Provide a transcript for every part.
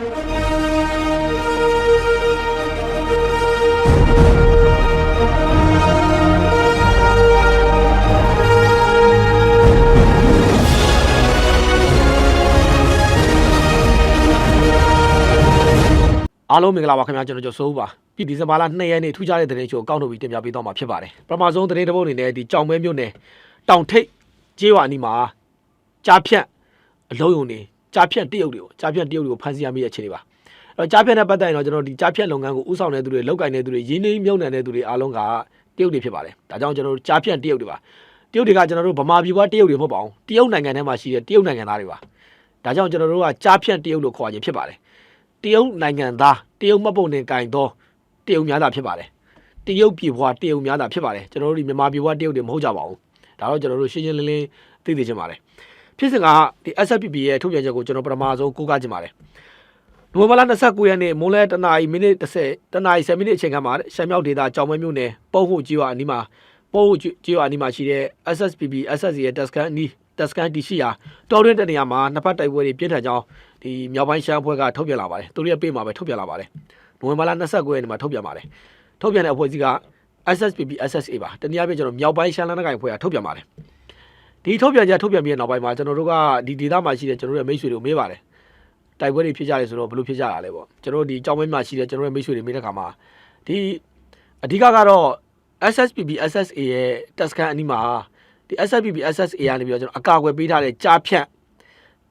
အားလုံးမင်္ဂလာပါခင်ဗျာကျွန်တော်ကျော်စိုးပါပြည်ဒီဇင်ဘာလ2ရက်နေ့ထူးခြားတဲ့သတင်းချို့အကောင့်ထုတ်ပြီးတင်ပြပေးတော့မှာဖြစ်ပါတယ်ပထမဆုံးသတင်းတစ်ပုဒ်အနေနဲ့ဒီကြောင်မဲမြို့နယ်တောင်ထိပ်ကျေးရွာအနီးမှာကြားဖြန့်အလုံးယုံနေ ကြားဖြန့်တရုတ်တွေကိုကြားဖြန့်တရုတ်တွေကိုဖမ်းဆီးရမိတဲ့အခြေအနေပါအဲ့တော့ကြားဖြန့်တဲ့ပတ်သက်ရင်တော့ကျွန်တော်ဒီကြားဖြန့်လုပ်ငန်းကိုဥဆောင်တဲ့သူတွေလောက်ကင်တဲ့သူတွေရင်းနှီးမြုပ်နှံတဲ့သူတွေအားလုံးကတရုတ်တွေဖြစ်ပါတယ်ဒါကြောင့်ကျွန်တော်တို့ကြားဖြန့်တရုတ်တွေပါတရုတ်တွေကကျွန်တော်တို့ဗမာပြည်ပွားတရုတ်တွေမဟုတ်ပါဘူးတရုတ်နိုင်ငံထဲမှာရှိတဲ့တရုတ်နိုင်ငံသားတွေပါဒါကြောင့်ကျွန်တော်တို့ကကြားဖြန့်တရုတ်လို့ခေါ်ခြင်းဖြစ်ပါတယ်တရုတ်နိုင်ငံသားတရုတ်မှတ်ပုံတင်ကင်သောတရုတ်များတာဖြစ်ပါတယ်တရုတ်ပြည်ဘွားတရုတ်များတာဖြစ်ပါတယ်ကျွန်တော်တို့ဒီမြန်မာပြည်ဘွားတရုတ်တွေမဟုတ်ကြပါဘူးဒါတော့ကျွန်တော်တို့ရှင်းရှင်းလင်းလင်းသိသိချင်ပါတယ် ဖြစ်စဉ်ကဒီ SFPP ရဲ့ထုတ်ပြန်ချက်ကိုကျွန်တော်ပထမဆုံးကိုးကားချင်ပါတယ်နိုဝင်ဘာလ29ရက်နေ့မွန်းလယ်တနာရီမိနစ်30တနာရီ10မိနစ်အချိန်ခန့်မှာရှမ်းမြောက်ဒေသကြောင်မဲမြို့နယ်ပုံဟုတ်ကြီးရွာအနီးမှာပုံဟုတ်ကြီးရွာအနီးမှာရှိတဲ့ SSPP SSC ရဲ့တက်စကန်အနီးတက်စကန်တီရှိရာတော်တွင်းတနေရာမှာနှစ်ဖက်တိုက်ပွဲတွေပြင်းထန်ကြောင်းဒီမြောက်ပိုင်းရှမ်းအဖွဲ့ကထုတ်ပြန်လာပါတယ်သူတို့ရဲ့ပေးမှာပဲထုတ်ပြန်လာပါတယ်နိုဝင်ဘာလ29ရက်နေ့မှာထုတ်ပြန်ပါတယ်ထုတ်ပြန်တဲ့အဖွဲ့အစည်းက SSPP SSA ပါတနည်းအားဖြင့်ကျွန်တော်မြောက်ပိုင်းရှမ်းလက်နက်ကိုင်အဖွဲ့ကထုတ်ပြန်ပါတယ် ဒီထုတ်ပြန်ချက်ထုတ်ပြန်ပြီးတဲ့နောက်ပိုင်းမှာကျွန်တော်တို့ကဒီဒေသမှာရှိတဲ့ကျွန်တော်တို့ရဲ့မိတ်ဆွေတွေကိုမေးပါတယ်တိုက်ပွဲတွေဖြစ်ကြတယ်ဆိုတော့ဘယ်လိုဖြစ်ကြတာလဲပေါ့ကျွန်တော်တို့ဒီကြောင်မင်းမှာရှိတဲ့ကျွန်တော်တို့ရဲ့မိတ်ဆွေတွေမေးတဲ့အခါမှာဒီအဓိကကတော့ SSPP SSA ရဲ့တက်စကန်အနီးမှာဒီ SSPP SSA ကနေပြီးတော့ကျွန်တော်အကာအကွယ်ပေးထားတဲ့ကြားဖြန့်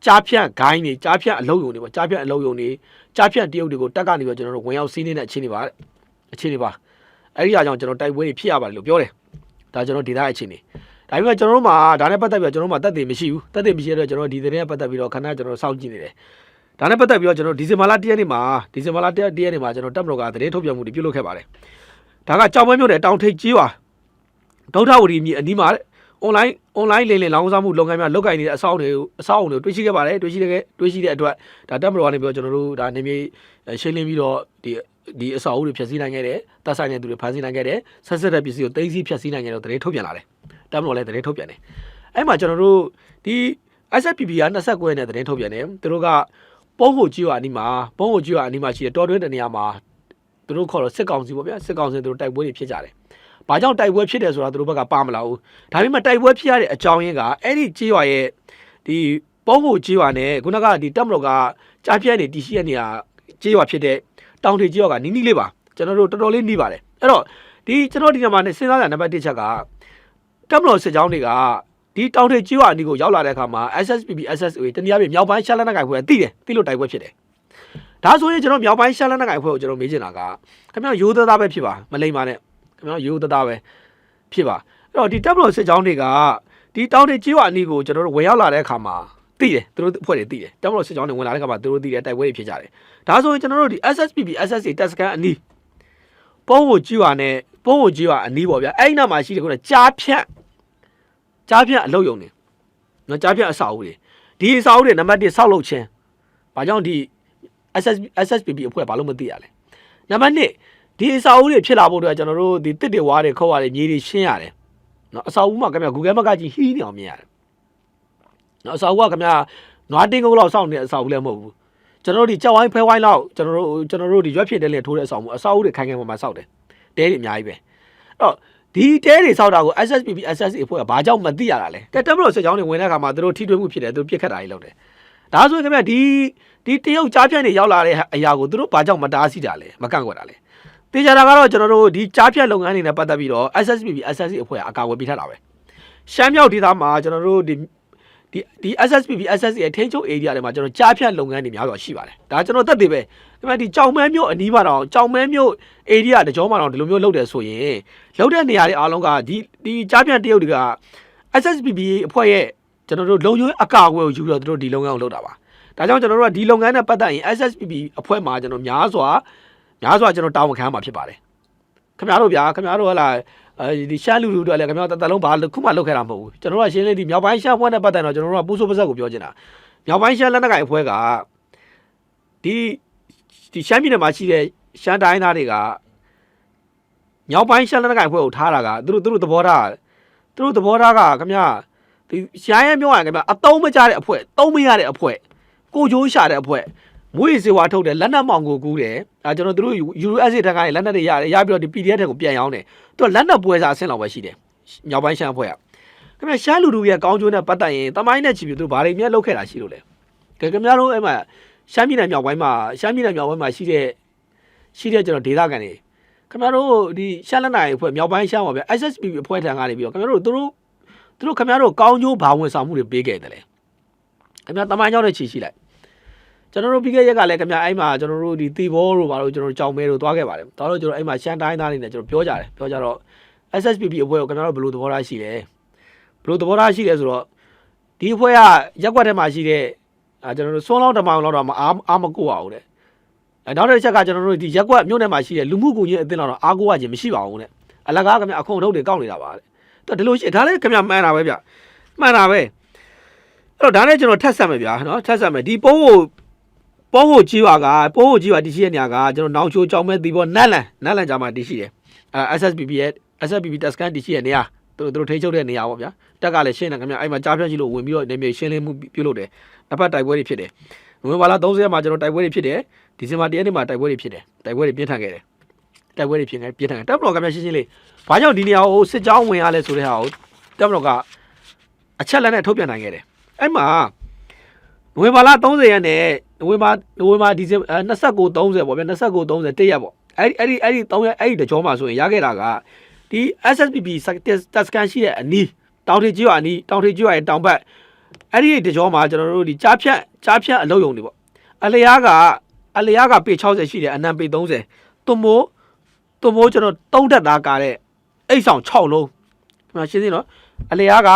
ကြားဖြန့်ဂိုင်းတွေကြားဖြန့်အလုံးယုံတွေပေါ့ကြားဖြန့်အလုံးယုံတွေကြားဖြန့်တရုတ်တွေကိုတက်ကနေပြီးတော့ကျွန်တော်တို့ဝင်ရောက်စီးနေတဲ့အခြေအနေပါတဲ့အခြေအနေပါအဲ့ဒီအကြောင်းကျွန်တော်တိုက်ပွဲတွေဖြစ်ရပါတယ်လို့ပြောတယ်ဒါကျွန်တော်ဒေသရဲ့အခြေအနေ ဒါပေမဲ့ကျွန်တော်တို့မှာဒါနဲ့ပတ်သက်ပြီးတော့ကျွန်တော်တို့မှာတက်တယ်မရှိဘူးတက်တယ်မရှိတဲ့အတွက်ကျွန်တော်ဒီသတင်းနဲ့ပတ်သက်ပြီးတော့ခဏကျွန်တော်စောင့်ကြည့်နေတယ်ဒါနဲ့ပတ်သက်ပြီးတော့ကျွန်တော်ဒီဇင်ဘာလ1ရက်နေ့မှာဒီဇင်ဘာလ1ရက်နေ့မှာကျွန်တော်တက်မတော်ကသတင်းထုတ်ပြန်မှုတွေပြုလုပ်ခဲ့ပါတယ်ဒါကကြောင်မွေးမြို့နယ်တောင်ထိပ်ကြီးပါဒုထဝတီမြေအနီးမှာတဲ့ online online လိမ်လည်လောင်းစားမှုလုပ်ငန်းများလုပ်ကိုင်နေတဲ့အဆောက်အအုံတွေအဆောက်အအုံတွေတွေ့ရှိခဲ့ပါတယ်တွေ့ရှိတဲ့တွေ့ရှိတဲ့အတွက်ဒါတက်မတော်ကနေပြီးတော့ကျွန်တော်တို့ဒါနေမြေရှင်းလင်းပြီးတော့ဒီဒီအဆောက်အဦတွေဖျက်ဆီးနိုင်ခဲ့တယ်တပ်ဆိုင်တဲ့သူတွေဖမ်းဆီးနိုင်ခဲ့တယ်ဆက်ဆက်တဲ့ပစ္စည်းကိုသိမ်းဆည်းဖျက်ဆီးနိုင်ခဲ့တော့တရေထုတ်ပြန်လာတယ် တက်မတော်လည်းတရေထုတ်ပြန်တယ်အဲ့မှာကျွန်တော်တို့ဒီ SFPP က29ရက်နဲ့တရေထုတ်ပြန်တယ်သူတို့ကပုံကိုကြီးရွာအနီးမှာပုံကိုကြီးရွာအနီးမှာရှိတဲ့တော်တွင်းတနေရာမှာသူတို့ခေါ်တော့စစ်ကောင်စီပေါ့ဗျာစစ်ကောင်စီသူတို့တိုက်ပွဲတွေဖြစ်ကြတယ်ဘာကြောင့်တိုက်ပွဲဖြစ်တယ်ဆိုတာသူတို့ဘက်ကပါမလာဘူးဒါပေမဲ့တိုက်ပွဲဖြစ်ရတဲ့အကြောင်းရင်းကအဲ့ဒီကြေးရွာရဲ့ဒီပုံကိုကြေးရွာနဲ့ခုနကဒီတက်မတော်ကကြားပြဲနေတည်ရှိရနေရကြေးရွာဖြစ်တဲ့တောင်ထေကြေးရွာကနီးနီးလေးပါကျွန်တော်တို့တော်တော်လေးနီးပါတယ်အဲ့တော့ဒီကျွန်တော်ဒီညမှာနေစဉ်းစားရနံပါတ်1ချက်က တက်မတော်စစ်ကြောင်းတွေကဒီတောင်ထေကြေးရွာအနီးကိုရောက်လာတဲ့အခါမှာ SSPP SSA တနည်းအားဖြင့်မြောက်ပိုင်းရှာလန်နက်ကိုင်ဖွဲ့ကသိတယ်သိလို့တိုက်ပွဲဖြစ်တယ်ဒါဆိုရင်ကျွန်တော်မြောက်ပိုင်းရှာလန်နက်ကိုင်ဖွဲ့ကိုကျွန်တော်မေးချင်တာကခင်ဗျာရိုးသားသားပဲဖြစ်ပါမလိမ္မာနဲ့ခင်ဗျားရိုးသားသားပဲဖြစ်ပါအဲ့တော့ဒီတပ်မတော်စစ်ကြောင်းတွေကဒီတောင်းတွေကြေးဝအနီးကိုကျွန်တော်တို့ဝင်ရောက်လာတဲ့အခါမှာသိတယ်သူတို့အဖွဲ့တွေသိတယ်တပ်မတော်စစ်ကြောင်းတွေဝင်လာတဲ့အခါမှာသူတို့သိတယ်တိုက်ပွဲတွေဖြစ်ကြတယ်ဒါဆိုရင်ကျွန်တော်တို့ဒီ SSPP SSA တပ်စကန်အနီးပုံကိုကြေးဝနဲ့ပုံကိုကြေးဝအနီးပေါ့ဗျာအဲ့ဒီနောက်မှာရှိတယ်ခုနကြားဖြန့် ကြားဖြန့်အလုပ်ယုံနေနော်ကြားဖြန့်အဆောက်အဦတွေဒီအဆောက်အဦတွေနံပါတ်1ဆောက်လုပ်ခြင်းဘာကြောင့်ဒီ SS SSPP အဖွဲ့ဘာလို့မသိရလဲနံပါတ်2ဒီအစာအုပ်တွေဖြစ်လာဖို့အတွက်ကျွန်တော်တို့ဒီတစ်တွေဝါးတွေခုတ်ရတယ်မြေတွေရှင်းရတယ်နော်အစာအုပ်မှာခင်ဗျာ Google Map ကကြီးဟီးနေအောင်မြင်ရတယ်နော်အစာအုပ်ကခင်ဗျာနွားတင်းကုန်းလောက်စောင့်နေတဲ့အစာအုပ်လည်းမဟုတ်ဘူးကျွန်တော်တို့ဒီကြောက်ဝိုင်းဖဲဝိုင်းလောက်ကျွန်တော်တို့ကျွန်တော်တို့ဒီရွက်ဖြစ်တဲ့လင်ထိုးတဲ့အစာအုပ်အစာအုပ်တွေခိုင်ခိုင်မာမာစောက်တယ်တဲတွေအများကြီးပဲအဲ့တော့ ဒီတဲတွေစောက်တာကို SSPP SSA အဖွဲ့ကဘာကြောင့်မသိရတာလဲတက်တက်မလို့စစ်ကြောင်းတွေဝင်တဲ့အခါမှာသူတို့ထိတွေ့မှုဖြစ်တယ်သူတို့ပြစ်ခတ်တာကြီးလုပ်တယ်ဒါဆိုရင်ခင်ဗျာဒီဒီတရုတ်ကြားပြန့်တွေရောက်လာတဲ့အရာကိုသူတို့ဘာကြောင့်မတားဆီးတာလဲမကန့်ကွက်တာလဲတေချာတာကတော့ကျွန်တော်တို့ဒီကြားဖြတ်လုပ်ငန်းတွေနဲ့ပတ်သက်ပြီးတော့ SSPP SSC အဖွဲ့ကအကာအကွယ်ပေးထားတာပဲရှမ်းမြောက်ဒေသမှာကျွန်တော်တို့ဒီဒီဒီ SSPP SSC ရဲ့ထိန်းချုပ် area တွေမှာကျွန်တော်ကြားဖြတ်လုပ်ငန်းတွေများစွာရှိပါတယ်ဒါကျွန်တော်သက်သေပဲ ဒီမှာဒီကြောင်မဲမြို့အနီးမှာတော့ကြောင်မဲမြို့ area တကြောမှာတော့ဒီလိုမျိုးလုပ်တယ်ဆိုရင်လုပ်တဲ့နေရာတွေအားလုံးကဒီဒီကြားဖြတ်တရုတ်တွေက SSPP အဖွဲ့ရဲ့ကျွန်တော်တို့လုံခြုံရေးအကာအကွယ်ကိုယူပြီးတော့သူတို့ဒီလုပ်ငန်းကိုလုပ်တာပါဒါကြောင့်ကျွန်တော်တို့ကဒီလုပ်ငန်းနဲ့ပတ်သက်ရင် SSPP အဖွဲ့မှာကျွန်တော်များစွာများစွာကျွန်တော်တာဝန်ခံရမှာဖြစ်ပါတယ်ခင်ဗျားတို့ဗျာခင်ဗျားတို့ဟလာအဲဒီရှမ်းလူလူတို့လည်းခင်ဗျားတို့တတလုံးဘာခုမှလုပ်ခဲ့တာမဟုတ်ဘူးကျွန်တော်တို့ကရှင်းလေးဒီမြောက်ပိုင်းရှမ်းဖွဲ့နဲ့ပတ်သက်တော့ကျွန်တော်တို့ကပူဆိုးပါဇက်ကိုပြောချင်တာမြောက်ပိုင်းရှမ်းလက်နက်ကိုင်အဖွဲ့ကဒီ ဒီရှမ်းပြည်နယ်မှာရှိတဲ့ရှမ်းတိုင်းသားတွေကမြောက်ပိုင်းရှမ်းလက်နက်ကိုင်အဖွဲ့ကိုထားတာကသူတို့သူတို့သဘောထားသူတို့သဘောထားကခင်ဗျာဒီရှမ်းရဲပြောရရင်ခင်ဗျာအတုံးမကြတဲ့အဖွဲ့တုံးမရတဲ့အဖွဲ့ကိုကြိုးရှာတဲ့အဖွဲ့မွေးစေဝါထုတ်တယ်လက်နက်မောင်ကိုကူးတယ်အဲကျွန်တော်တို့ USA တက်ကလက်နက်တွေရတယ်ရပြီးတော့ဒီ PDF တွေကိုပြန်ရောင်းတယ်သူကလက်နက်ပွဲစားအဆင့်လောက်ပဲရှိတယ်မြောက်ပိုင်းရှမ်းအဖွဲ့ကခင်ဗျရှမ်းလူလူရဲ့ကောင်းကျိုးနဲ့ပတ်သက်ရင်တမိုင်းနဲ့ချီပြီးသူတို့ဘာတွေမြဲလုပ်ခဲ့တာရှိလို့လဲကဲခင်ဗျားတို့အဲ့မှာ ရှမ်းပြည်နယ်မြောက်ပိုင်းမှာရှမ်းပြည်နယ်မြောက်ပိုင်းမှာရှိတဲ့ရှိတဲ့ကျွန်တော်ဒေသခံတွေခင်ဗျားတို့ဒီရှမ်းလက်နိုင်အဖွဲ့မြောက်ပိုင်းရှမ်းပါဗျ SSP အဖွဲ့ထံကနေပြီးတော့ခင်ဗျားတို့သူတို့သူတို့ခင်ဗျားတို့ကောင်းကျိုးဘာဝန်ဆောင်မှုတွေပေးခဲ့တယ်လဲခင်ဗျားတမိုင်းကြောင့်လည်းချီရှိလိုက်ကျွန်တော်တို့ပြီးခဲ့ရက်ကလည်းခင်ဗျအဲ့မှာကျွန်တော်တို့ဒီတီဘောတို့ဘာလို့ကျွန်တော်တို့ကြောင်မဲတို့သွားခဲ့ပါတယ်။ဒါတော့ကျွန်တော်အဲ့မှာရှမ်းတိုင်းသားတွေနဲ့ကျွန်တော်ပြောကြတယ်။ပြောကြတော့ SSPP အဖွဲ့ကိုခင်ဗျားတို့ဘယ်လိုသဘောထားရှိလဲ။ဘယ်လိုသဘောထားရှိလဲဆိုတော့ဒီအဖွဲ့ကရက်ကွက်ထဲမှာရှိတဲ့ အာကျွန်တော်တို့စွန်းလောင်းတမောင်လောက်တော့မအားအားမကိုပါဘူးတဲ့။အဲနောက်တစ်ချက်ကကျွန်တော်တို့ဒီရက်ကွက်မြို့နယ်မှာရှိတဲ့လူမှုကူညီရေးအသင်းတော်တော့အားကိုရခြင်းမရှိပါဘူးတဲ့။အလကားခင်ဗျအခုံထုတ်တွေကောက်နေတာပါတဲ့။တော်ဒီလိုရှိဒါလည်းခင်ဗျမှန်တာပဲဗျ။မှန်တာပဲ။အဲ့တော့ဒါနဲ့ကျွန်တော်ထပ်ဆက်မယ်ဗျာနော်ထပ်ဆက်မယ်ဒီပိုးကိုပိုးဖို့ကြီးပါကပိုးဖို့ကြီးပါတရှိတဲ့နေရာကကျွန်တော်နောင်ချိုကြောင်မဲတီပေါ်နတ်လန်နတ်လန်ကြာမှာတရှိတယ်အဲ SSPP ရဲ့ SSPP တက်စကန်တရှိတဲ့နေရာသူတို့သူတို့ထိန်းချုပ်တဲ့နေရာပေါ့ဗျာတက်ကလည်းရှင်းတယ်ခင်ဗျအဲ့မှာကြားဖြတ်ကြီးလို့ဝင်ပြီးတော့နေမြေရှင်းလင်းမှုပြုလုပ်တယ် တစ်ဖက်တိုက်ပွဲတွေဖြစ်တယ်နိုဝင်ဘာလ30မှာကျွန်တော်တိုက်ပွဲတွေဖြစ်တယ်ဒီဇင်ဘာ1ရက်နေ့မှာတိုက်ပွဲတွေဖြစ်တယ်တိုက်ပွဲတွေပြင်းထန်ခဲ့တယ်တိုက်ပွဲတွေဖြစ်နေပြင်းထန်ခဲ့တပ်မတော်ခင်ဗျရှင်းရှင်းလေးဘာကြောင့်ဒီနေရာကိုစစ်ကြောင်းဝင်ရလဲဆိုတဲ့ဟာကိုတပ်မတော်ကအချက်လက်နဲ့ထုတ်ပြန်နိုင်ခဲ့တယ်အဲ့မှာနိုဝင်ဘာလ30ရက်နဲ့နိုဝင်ဘာနိုဝင်ဘာဒီဇင်ဘာ29 30ပေါ့ဗျာ29 30တစ်ရက်ပေါ့အဲ့ဒီအဲ့ဒီအဲ့ဒီ3ရက်အဲ့ဒီတကြောမှာဆိုရင်ရခဲ့တာကဒီ SSPP တက်စကန်ရှိတဲ့အနီးတောင်ထေကြီးရွာအနီးတောင်ထေကြီးရွာရဲ့တောင်ဘက် အဲ့ဒီတကြောမှာကျွန်တော်တို့ဒီကြားဖြတ်ကြားဖြတ်အလုပ်ရုံတွေပေါ့အလျားကအလျားကပေ60ရှိတယ်အနံပေ30သွမိုးသွမိုးကျွန်တော်တုံးတက်သားကားတဲ့အိတ်ဆောင်6လုံးဒီမှာရှင်းသိနော်အလျားက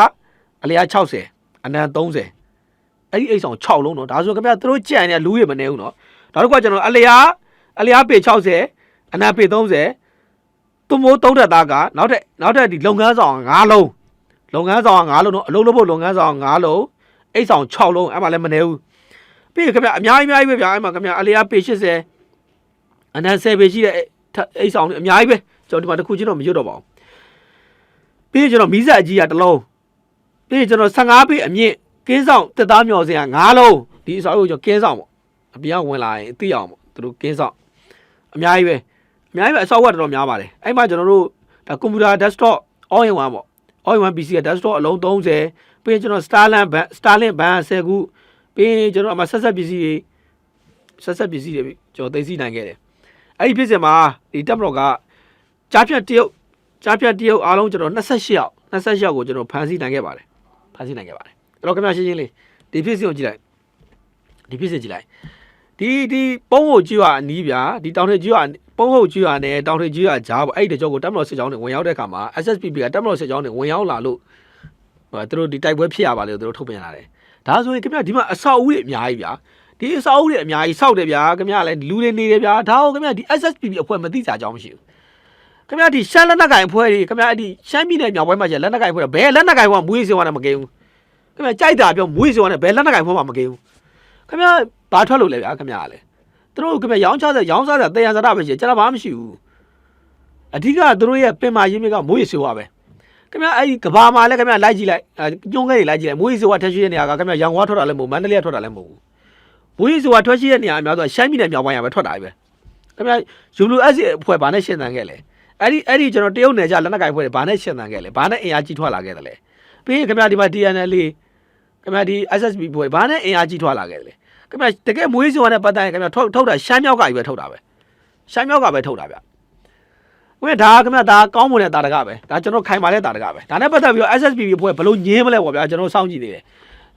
အလျား60အနံ30အဲ့ဒီအိတ်ဆောင်6လုံးတော့ဒါဆိုခင်ဗျာသူတို့ကြံနေလူရမနေဘူးနော်နောက်တစ်ခါကျွန်တော်အလျားအလျားပေ60အနာပေ30သူမိုးသုံးတက်သားကနောက်ထပ်နောက်ထပ်ဒီလုပ်ငန်းဆောင်9လုံး လုပ်ငန်းဆောင်9လုံးတော့အလုံးလို့ဖို့လုပ်ငန်းဆောင်9လုံးအိတ်ဆောင်6လုံးအဲ့မှာလည်းမနေဘူးပြီးခင်ဗျာအများကြီးအများကြီးပဲဗျာအဲ့မှာခင်ဗျာအလျားပေ80အနာ10ပေရှိတဲ့အိတ်ဆောင်အများကြီးပဲကျွန်တော်ဒီမှာတစ်ခုချင်းတော့မရွတ်တော့ပါဘူးပြီးကျွန်တော်မီးစက်အကြီးကတစ်လုံးပြီးကျွန်တော်15ပေအမြင့်ကင်းဆောင်တက်သားမျော်စင်က9လုံးဒီအစောအုပ်ကျွန်တော်ကင်းဆောင်ပေါ့အပြင်ကဝင်လာရင်သိအောင်ပေါ့သူတို့ကင်းဆောင်အများကြီးပဲအများကြီးပဲအစောက်ကတော်တော်များပါတယ်အဲ့မှာကျွန်တော်တို့ဒါကွန်ပျူတာ desktop all in one ပေါ့ all in one PC က desktop အလုံး30ပြီးရင်ကျွန်တော် Starlink ဘန် Starlink ဘန်10ခုပြီးရင်ကျွန်တော်အမဆက်ဆက်ပစ္စည်းတွေဆက်ဆက်ပစ္စည်းတွေကျွန်တော်သိသိနိုင်ခဲ့တယ်အဲ့ဒီဖြစ်စဉ်မှာဒီတက်မတော်ကကြားဖြတ်တရုတ်ကြားဖြတ်တရုတ်အားလုံးကျွန်တော်28ယောက်28ယောက်ကိုကျွန်တော်ဖမ်းဆီးနိုင်ခဲ့ပါတယ်ဖမ်းဆီးနိုင်ခဲ့ပါတယ်အဲ့တော့ခင်ဗျာရှင်းရှင်းလေးဒီဖြစ်စဉ်ကိုကြည့်လိုက်ဒီဖြစ်စဉ်ကြည့်လိုက်ဒီဒီပုံးဟုတ်ကြီးရွာအနီးဗျာဒီတောင်ထကြီးရွာ ပုံးဟုတ်ကြီးရွာနဲ့တောင်ထကြီးရွာကြားပေါ့အဲ့ဒီတကြောကိုတက်မတော်စစ်ကြောင်းတွေဝင်ရောက်တဲ့အခါမှာ SSPP ကတက်မတော်စစ်ကြောင်းတွေဝင်ရောက်လာလို့ဟိုသူတို့ဒီတိုက်ပွဲဖြစ်ရပါလေသူတို့ထုတ်ပြန်လာတယ်ဒါဆိုရင်ခင်ဗျာဒီမှာအဆောက်အဦတွေအများကြီးဗျာဒီအဆောက်အဦတွေအများကြီးစောက်တယ်ဗျာခင်ဗျာလည်းလူတွေနေတယ်ဗျာဒါဟုတ်ခင်ဗျာဒီ SSPP အဖွဲ့မသိကြကြောင်းမရှိဘူးခင်ဗျာဒီရှမ်းလက်နက်ကင်အဖွဲ့တွေခင်ဗျာဒီရှမ်းပြည်နယ်မြောက်ပိုင်းမှာကျလက်နက်ကင်အဖွဲ့တွေဘယ်လက်နက်ကင်အဖွဲ့မွေးစင်ဝါနဲ့မကိန်းဘူးခင်ဗျာကြိုက်တာပြောမွေးစောနဲ့ဘယ်လက်နက်ကင်ဖွဲ့မှမကိဘူးခင်ဗျာဘာထွက်လို့လဲဗျာခင်ဗျာကလည်း သူတို့ခင်ဗျာရောင်းချတဲ့ရောင်းစားတဲ့တရားစရပဲရှိကျွန်တော်ဘာမှမရှိဘူးအဓိကသူတို့ရဲ့ပင်မာရင်းမြစ်ကမွေးစောပဲခင်ဗျာအဲ့ဒီကဘာမှာလည်းခင်ဗျာလိုက်ကြည့်လိုက်ညွန်ခဲတွေလိုက်ကြည့်လိုက်မွေးစောထက်ရှိတဲ့နေရာကခင်ဗျာရောင်ဝါထွက်တာလည်းမဟုတ်မန္တလေးထွက်တာလည်းမဟုတ်ဘူးမွေးစောထွက်ရှိတဲ့နေရာအများဆုံးရှမ်းပြည်နယ်မြောက်ပိုင်းကပဲထွက်တာပဲခင်ဗျာ ULS အဖွဲ့ဘာနဲ့ရှင်းတန်ခဲ့လဲအဲ့ဒီအဲ့ဒီကျွန်တော်တရုတ်နယ်ကြလက်နက်ကင်ဖွဲ့တွေဘာနဲ့ရှင်းတန်ခဲ့လဲဘာနဲ့အင်အားကြီးထွက်လာခဲ့တယ်လဲပြီးရင်ခင်ဗျာဒီမှာ TNL ခင်ဗျာဒီ SSB ဘွယ်ဘာနဲ့အင်အားကြီးထွာလာခဲ့တယ်လေ ခင်ဗျာတကယ်မွေးစုံနဲ့ပတ်သက်ရင်ခင်ဗျာထုတ်ထုတ်တာရှမ်းမြောက်ကကြီးပဲထုတ်တာပဲရှမ်းမြောက်ကပဲထုတ်တာဗျဝင်းဒါခင်ဗျာဒါကောင်းမွန်တဲ့တာတကပဲဒါကျွန်တော်ခိုင်မာတဲ့တာတကပဲဒါနဲ့ပတ်သက်ပြီးတော့ SSB ဘွယ်ဘလို့ညင်းမလဲပေါ့ဗျာကျွန်တော်စောင့်ကြည့်နေတယ်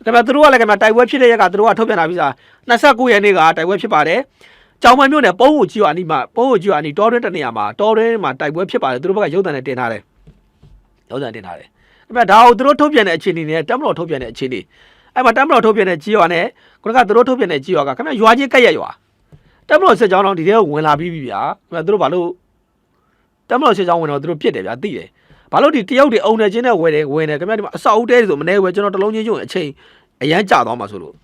ခင်ဗျာသူတို့ကလည်းခင်ဗျာတိုက်ပွဲဖြစ်တဲ့ရက်ကသူတို့ကထုတ်ပြန်လာပြီးသား29ရက်နေ့ကတိုက်ပွဲဖြစ်ပါတယ်ကြောင်မမျိုးနဲ့ပုံးကိုကြည့်ရအနီးမှာပုံးကိုကြည့်ရအနီးတောတွင်းတနေရာမှာတောတွင်းမှာတိုက်ပွဲဖြစ်ပါတယ်သူတို့ဘက်ကရုပ်သံနဲ့တင်ထားတယ်ရုပ်သံတင်ထားတယ်ခင်ဗျာဒါကိုသူတို့ထုတ်ပြန်တဲ့အခြေအနေနဲ့တက်မတော်ထုတ်ပြန်တဲ့အခြေအနေ အဲ့မှာတက်မတော်ထုတ်ပြန်တဲ့ကြီးရွာနဲ့ခုနကသူတို့ထုတ်ပြန်တဲ့ကြီးရွာကခင်ဗျရွာချင်းကက်ရက်ရွာတက်မတော်စစ်ကြောင်းတော့ဒီထဲကိုဝင်လာပြီးပြီဗျာခင်ဗျသူတို့ဘာလို့တက်မတော်စစ်ကြောင်းဝင်တော့သူတို့ပြစ်တယ်ဗျာသိတယ်ဘာလို့ဒီတယောက်တွေအုံနေချင်းနဲ့ဝယ်တယ်ဝင်တယ်ခင်ဗျဒီမှာအဆောက်အဦတဲဆိုမနေဝယ်ကျွန်တော်တလုံးချင်းချင်းအချိန်အရန်ကြာသွားမှာဆိုလို့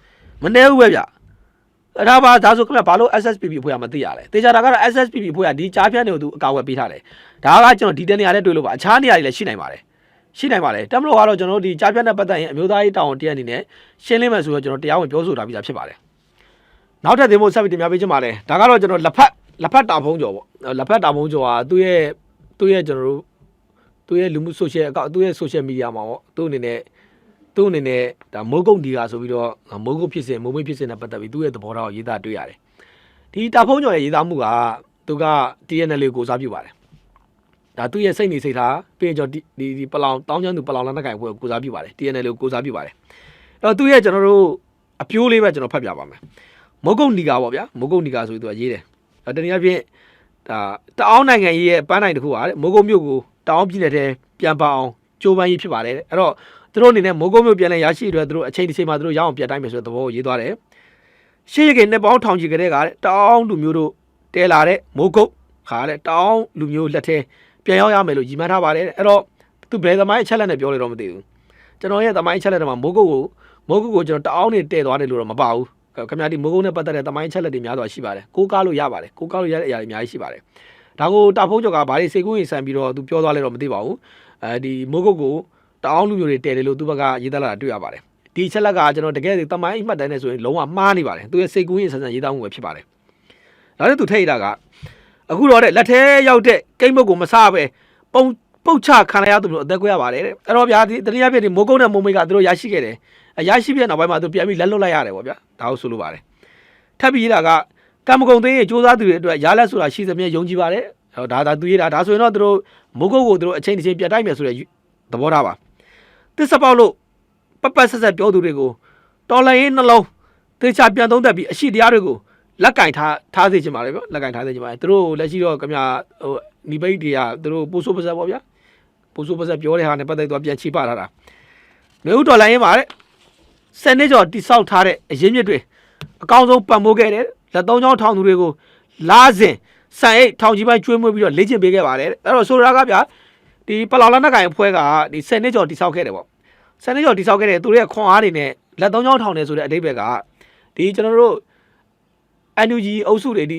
မနေဘူးပဲဗျာအဲ့ဒါပါဒါဆိုခင်ဗျဘာလို့ SSPP ဖွဲ့ရမသိရလဲတေချာတာကတော့ SSPP ဖွဲ့ရဒီကြားဖြတ်တွေကိုသူအကာအကွယ်ပေးထားတယ်ဒါကကျွန်တော်ဒီတနေရာနဲ့တွေ့လို့ပါအခြားနေရာတွေလည်းရှိနိုင်ပါတယ် ရှိနိုင်ပါလေတက်မလို့ကတော့ကျွန်တော်တို့ဒီကြားပြတ်တဲ့ပတ်သက်ရင်အမျိုးသားရေးတောင်းတရက်အနေနဲ့ရှင်းလင်းမယ်ဆိုတော့ကျွန်တော်တရားဝင်ပြောဆိုတာပြီးသားဖြစ်ပါတယ်နောက်ထပ်သင်ဖို့ဆက်ပြီးတင်ပြပေးချင်ပါတယ်ဒါကတော့ကျွန်တော်လက်ဖက်လက်ဖက်တာဖုံးကျော်ပေါ့လက်ဖက်တာဖုံးကျော်ဟာသူ့ရဲ့သူ့ရဲ့ကျွန်တော်တို့သူ့ရဲ့လူမှု social အကောင့်သူ့ရဲ့ social media မှာပေါ့သူ့အနေနဲ့သူ့အနေနဲ့ဒါမိုးကုတ်ဒီကာဆိုပြီးတော့မိုးကုတ်ဖြစ်စဉ်မိုးမိတ်ဖြစ်စဉ်နဲ့ပတ်သက်ပြီးသူ့ရဲ့သဘောထားကိုရေးသားတွေ့ရတယ်ဒီတာဖုံးကျော်ရဲ့ရေးသားမှုကသူက TNL ကိုစားပြုပါတယ် ဒါသူ့ရဲ့စိတ်နေစိတ်ထားပြီးရင်ကျွန်တော်ဒီဒီပလောင်တောင်းချမ်းသူပလောင်လက်နက်ကိုင်ဖွဲ့ကိုစားပြုပါတယ် TNL ကိုစားပြုပါတယ်အဲ့တော့သူ့ရဲ့ကျွန်တော်တို့အပြိုးလေးပဲကျွန်တော်ဖတ်ပြပါမယ်မုတ်ကုတ်နီကာပေါ့ဗျာမုတ်ကုတ်နီကာဆိုပြီးသူကရေးတယ်အဲတနည်းအားဖြင့်ဒါတအောင်းနိုင်ငံကြီးရဲ့ပန်းနိုင်တစ်ခုပါတဲ့မုတ်ကုတ်မြို့ကိုတအောင်းပြည်နယ်ထဲပြန်ပါအောင်ကြိုးပမ်းရေးဖြစ်ပါတယ်တဲ့အဲ့တော့သူတို့အနေနဲ့မုတ်ကုတ်မြို့ပြန်လဲရရှိအတွက်သူတို့အချိန်တစ်ချိန်မှာသူတို့ရအောင်ပြန်တိုင်းမယ်ဆိုတဲ့သဘောကိုရေးသွားတယ်ရှေ့ရခင်နှစ်ပေါင်းထောင်ချီကလေးကတဲ့တအောင်းလူမျိုးတို့တဲလာတဲ့မုတ်ကုတ်ခါတဲ့တအောင်းလူမျိုးလက်ထဲ ပြန်ရောက်ရမယ်လို့ညီမထားပါတယ်တဲ့အဲ့တော့သူဘယ်သမိုင်းအချက်လက်နဲ့ပြောလေတော့မသိဘူးကျွန်တော်ရဲ့သမိုင်းအချက်လက်တွေမှာမုတ်ကုတ်ကိုမုတ်ကုတ်ကိုကျွန်တော်တအောင်းနေတဲသွားတယ်လို့တော့မပါဘူးခင်ဗျာဒီမိုးကုန်းနဲ့ပတ်သက်တဲ့တမိုင်းချက်လက်တွေများစွာရှိပါတယ်ကိုးကားလို့ရပါတယ်ကိုးကားလို့ရတဲ့အရာတွေအများကြီးရှိပါတယ်ဒါကိုတာဖုံးကျော်ကဘာတွေစေကူးရင်ဆန်ပြီးတော့သူပြောသွားလဲတော့မသိပါဘူးအဲဒီမိုးကုတ်ကိုတအောင်းလူမျိုးတွေတဲတယ်လို့သူဘက်ကရေးသားလာတာတွေ့ရပါတယ်ဒီချက်လက်ကကျွန်တော်တကယ်တမိုင်းအမှတ်တမ်းနဲ့ဆိုရင်လုံးဝမှားနေပါတယ်သူရဲ့စေကူးရင်ဆန်ဆန်ရေးသားမှုပဲဖြစ်ပါတယ်ဒါနဲ့သူထိတ်တာက အခုတော့တဲ့လက်ထဲရောက်တဲ့ကိတ်မုတ်ကိုမစားပဲပုံပုတ်ချခံရရသူမျိုးအသက်ကွဲရပါတယ်တဲ့အဲ့တော့ဗျာဒီတနည်းအားဖြင့်ဒီမိုးကုန်းနဲ့မိုးမိတ်ကသူတို့ရရှိခဲ့တယ်အရရှိပြီးတဲ့နောက်ပိုင်းမှာသူပြန်ပြီးလက်လွတ်လိုက်ရတယ်ပေါ့ဗျာဒါကိုဆိုလိုပါတယ်ထပ်ပြီးရေးတာကကံမကုံသိန်းရဲ့စူးစမ်းသူတွေအတွက်ရားလက်ဆိုတာရှိသမျှယုံကြည်ပါတယ်ဟောဒါဒါသူရေးတာဒါဆိုရင်တော့သူတို့မိုးကုတ်ကိုသူတို့အချိန်တစ်ချိန်ပြတ်တိုက်မယ်ဆိုတဲ့သဘောထားပါသစ္စာပေါက်လို့ပပဆက်ဆက်ပြောသူတွေကိုတော်လိုင်းရင်နှလုံးသေချာပြန်သုံးသပ်ပြီးအရှိတရားတွေကို လက်ကင်ထားထားစေချင်ပါလေဗျလက်ကင်ထားစေချင်ပါတယ်သူတို့လက်ရှိတော့ကမြဟိုနီပိတ်တွေကသူတို့ပို့ဆိုးပါဆက်ပေါ့ဗျာပို့ဆိုးပါဆက်ပြောတဲ့ဟာနဲ့ပတ်သက်တော့ပြန်ချိပထားတာမြို့တော်လိုင်းရင်ပါတဲ့စနေကျော်တိဆောက်ထားတဲ့အရင်မြစ်တွေအကောင်းဆုံးပံ့ပိုးခဲ့တယ်လက်သုံးချောင်းထောင်သူတွေကိုလာစဉ်ဆန်အိတ်ထောင်ကြီးပိုင်းကျွေးမွေးပြီးတော့လေ့ကျင့်ပေးခဲ့ပါတယ်တဲ့အဲ့တော့ဆိုရတာကဗျာဒီပလောင်လာနက်ကိုင်အဖွဲ့ကဒီ10နှစ်ကျော်တိဆောက်ခဲ့တယ်ပေါ့10နှစ်ကျော်တိဆောက်ခဲ့တယ်သူတို့ရဲ့ခွန်အားတွေနဲ့လက်သုံးချောင်းထောင်တယ်ဆိုတဲ့အဓိပ္ပာယ်ကဒီကျွန်တော်တို့ NUG အုပ်စုတွေဒီ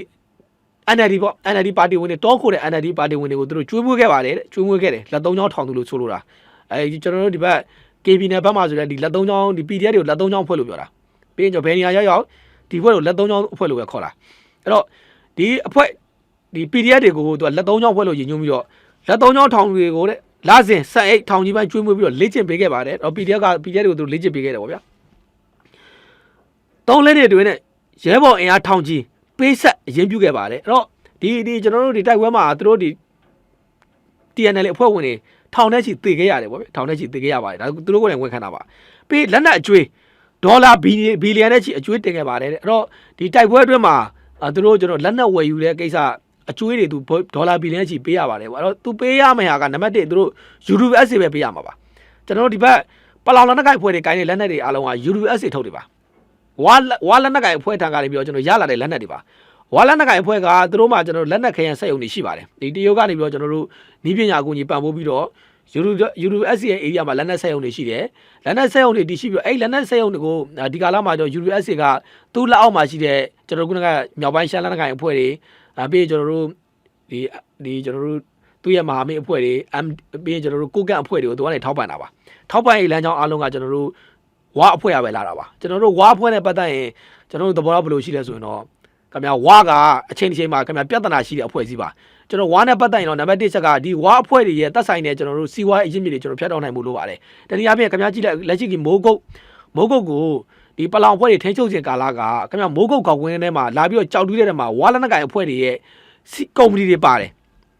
NLD ပေါ့ NLD ပါတီဝင်တွေတောခိုတဲ့ NLD ပါတီဝင်တွေကိုသူတို့ကျွေးမွေးခဲ့ပါတယ်တဲ့ကျွေးမွေးခဲ့တယ်လက်သုံးချောင်းထောင်သူလို့ဆိုလိုတာအဲဒီကျွန်တော်တို့ဒီဘက် KB နယ်ဘက်မှာဆိုတဲ့ဒီလက်သုံးချောင်းဒီ PDF တွေကိုလက်သုံးချောင်းဖွဲ့လို့ပြောတာပြီးရင်ကျွန်တော်ဘယ်နေရာရောက်ရောက်ဒီဘွဲကိုလက်သုံးချောင်းအဖွဲ့လို့ပဲခေါ်တာအဲ့တော့ဒီအဖွဲ့ဒီ PDF တွေကိုသူကလက်သုံးချောင်းအဖွဲ့လို့ညင်ညွှန်းပြီးတော့လက်သုံးချောင်းထောင်တွေကိုတဲ့လာစဉ်ဆက်အိတ်ထောင်ကြီးပိုင်းကျွေးမွေးပြီးတော့လေ့ကျင့်ပေးခဲ့ပါတယ်တော့ PDF က PDF တွေကိုသူလေ့ကျင့်ပေးခဲ့တယ်ပေါ့ဗျာသုံးလက်တွေတွင်နဲ့ ရဲဘော်အင်အားထောင်ကြီးပေးဆက်အရင်ပြုခဲ့ပါတယ်အဲ့တော့ဒီဒီကျွန်တော်တို့ဒီတိုက်ပွဲမှာသူတို့ဒီ TNL အဖွဲ့ဝင်တွေထောင်ထဲချီတည်ခဲ့ရတယ်ပေါ့ဗျထောင်ထဲချီတည်ခဲ့ရပါတယ်ဒါသူတို့ကိုယ်တိုင်ဝန်ခံတာပါပြီးလက်နက်အကျွေးဒေါ်လာဘီဘီလီယံနဲ့ချီအကျွေးတင်ခဲ့ပါတယ်တဲ့အဲ့တော့ဒီတိုက်ပွဲအတွင်းမှာအာသူတို့ကျွန်တော်လက်နက်ဝယ်ယူတဲ့ကိစ္စအကျွေးတွေသူဒေါ်လာဘီလီယံချီပေးရပါတယ်ပေါ့အဲ့တော့သူပေးရမယ့်ဟာကနံပါတ်1သူတို့ UWSA ပဲပေးရမှာပါကျွန်တော်တို့ဒီဘက်ပလောင်လက်နက်ကိုင်ဖွဲ့တွေကိုင်းတဲ့လက်နက်တွေအားလုံးက UWSA ထုတ်တွေပါ ဝါဝါလက်နက်ကိုင်ဖွဲ့ထံကနေပြီးတော့ကျွန်တော်ရလာတဲ့လက်နက်တွေပါဝါလက်နက်ကိုင်အဖွဲ့ကသူတို့မှကျွန်တော်လက်နက်ခရံဆက်ယုံနေရှိပါတယ်ဒီတရုတ်ကနေပြီးတော့ကျွန်တော်တို့နီးပညာအကူအညီပံ့ပိုးပြီးတော့ UWSA ရဲ့ area မှာလက်နက်ဆက်ယုံနေရှိတယ်လက်နက်ဆက်ယုံတွေတည်ရှိပြီးတော့အဲ့လက်နက်ဆက်ယုံတွေကိုဒီကာလမှာကျွန်တော် UWSA ကသူ့လက်အောက်မှာရှိတဲ့ကျွန်တော်တို့ကမြောက်ပိုင်းရှမ်းလက်နက်ကိုင်အဖွဲ့တွေအပြီးကျွန်တော်တို့ဒီဒီကျွန်တော်တို့သူ့ရဲ့မဟာမိတ်အဖွဲ့တွေအမ်ပြီးကျွန်တော်တို့ကိုကန့်အဖွဲ့တွေကိုသူကနေထောက်ပံ့တာပါထောက်ပံ့ရေးလမ်းကြောင်းအားလုံးကကျွန်တော်တို့ ဝါအဖွဲ့ရပဲလာတာပါကျွန်တော်တို့ဝါအဖွဲ့နဲ့ပတ်သက်ရင်ကျွန်တော်တို့သဘောထားဘယ်လိုရှိလဲဆိုရင်တော့ခင်ဗျာဝါကအချိန်တစ်ချိန်မှာခင်ဗျာပြဿနာရှိတဲ့အဖွဲ့အစည်းပါကျွန်တော်ဝါနဲ့ပတ်သက်ရင်တော့နံပါတ်1ချက်ကဒီဝါအဖွဲ့တွေရဲ့တက်ဆိုင်တဲ့ကျွန်တော်တို့စီဝါအရင်းမြစ်တွေကျွန်တော်ဖျက်တောက်နိုင်မှုလိုပါတယ်တနည်းအားဖြင့်ခင်ဗျာကြည့်လိုက်လက်ရှိကမိုးကုတ်မိုးကုတ်ကိုဒီပလောင်အဖွဲ့တွေထိန်းချုပ်ခြင်းကာလကခင်ဗျာမိုးကုတ်ကောက်ကွင်းထဲမှာလာပြီးတော့ကြောက်တူးတဲ့ထဲမှာဝါလက်နက်ကိုင်အဖွဲ့တွေရဲ့ကုမ္ပဏီတွေပါတယ်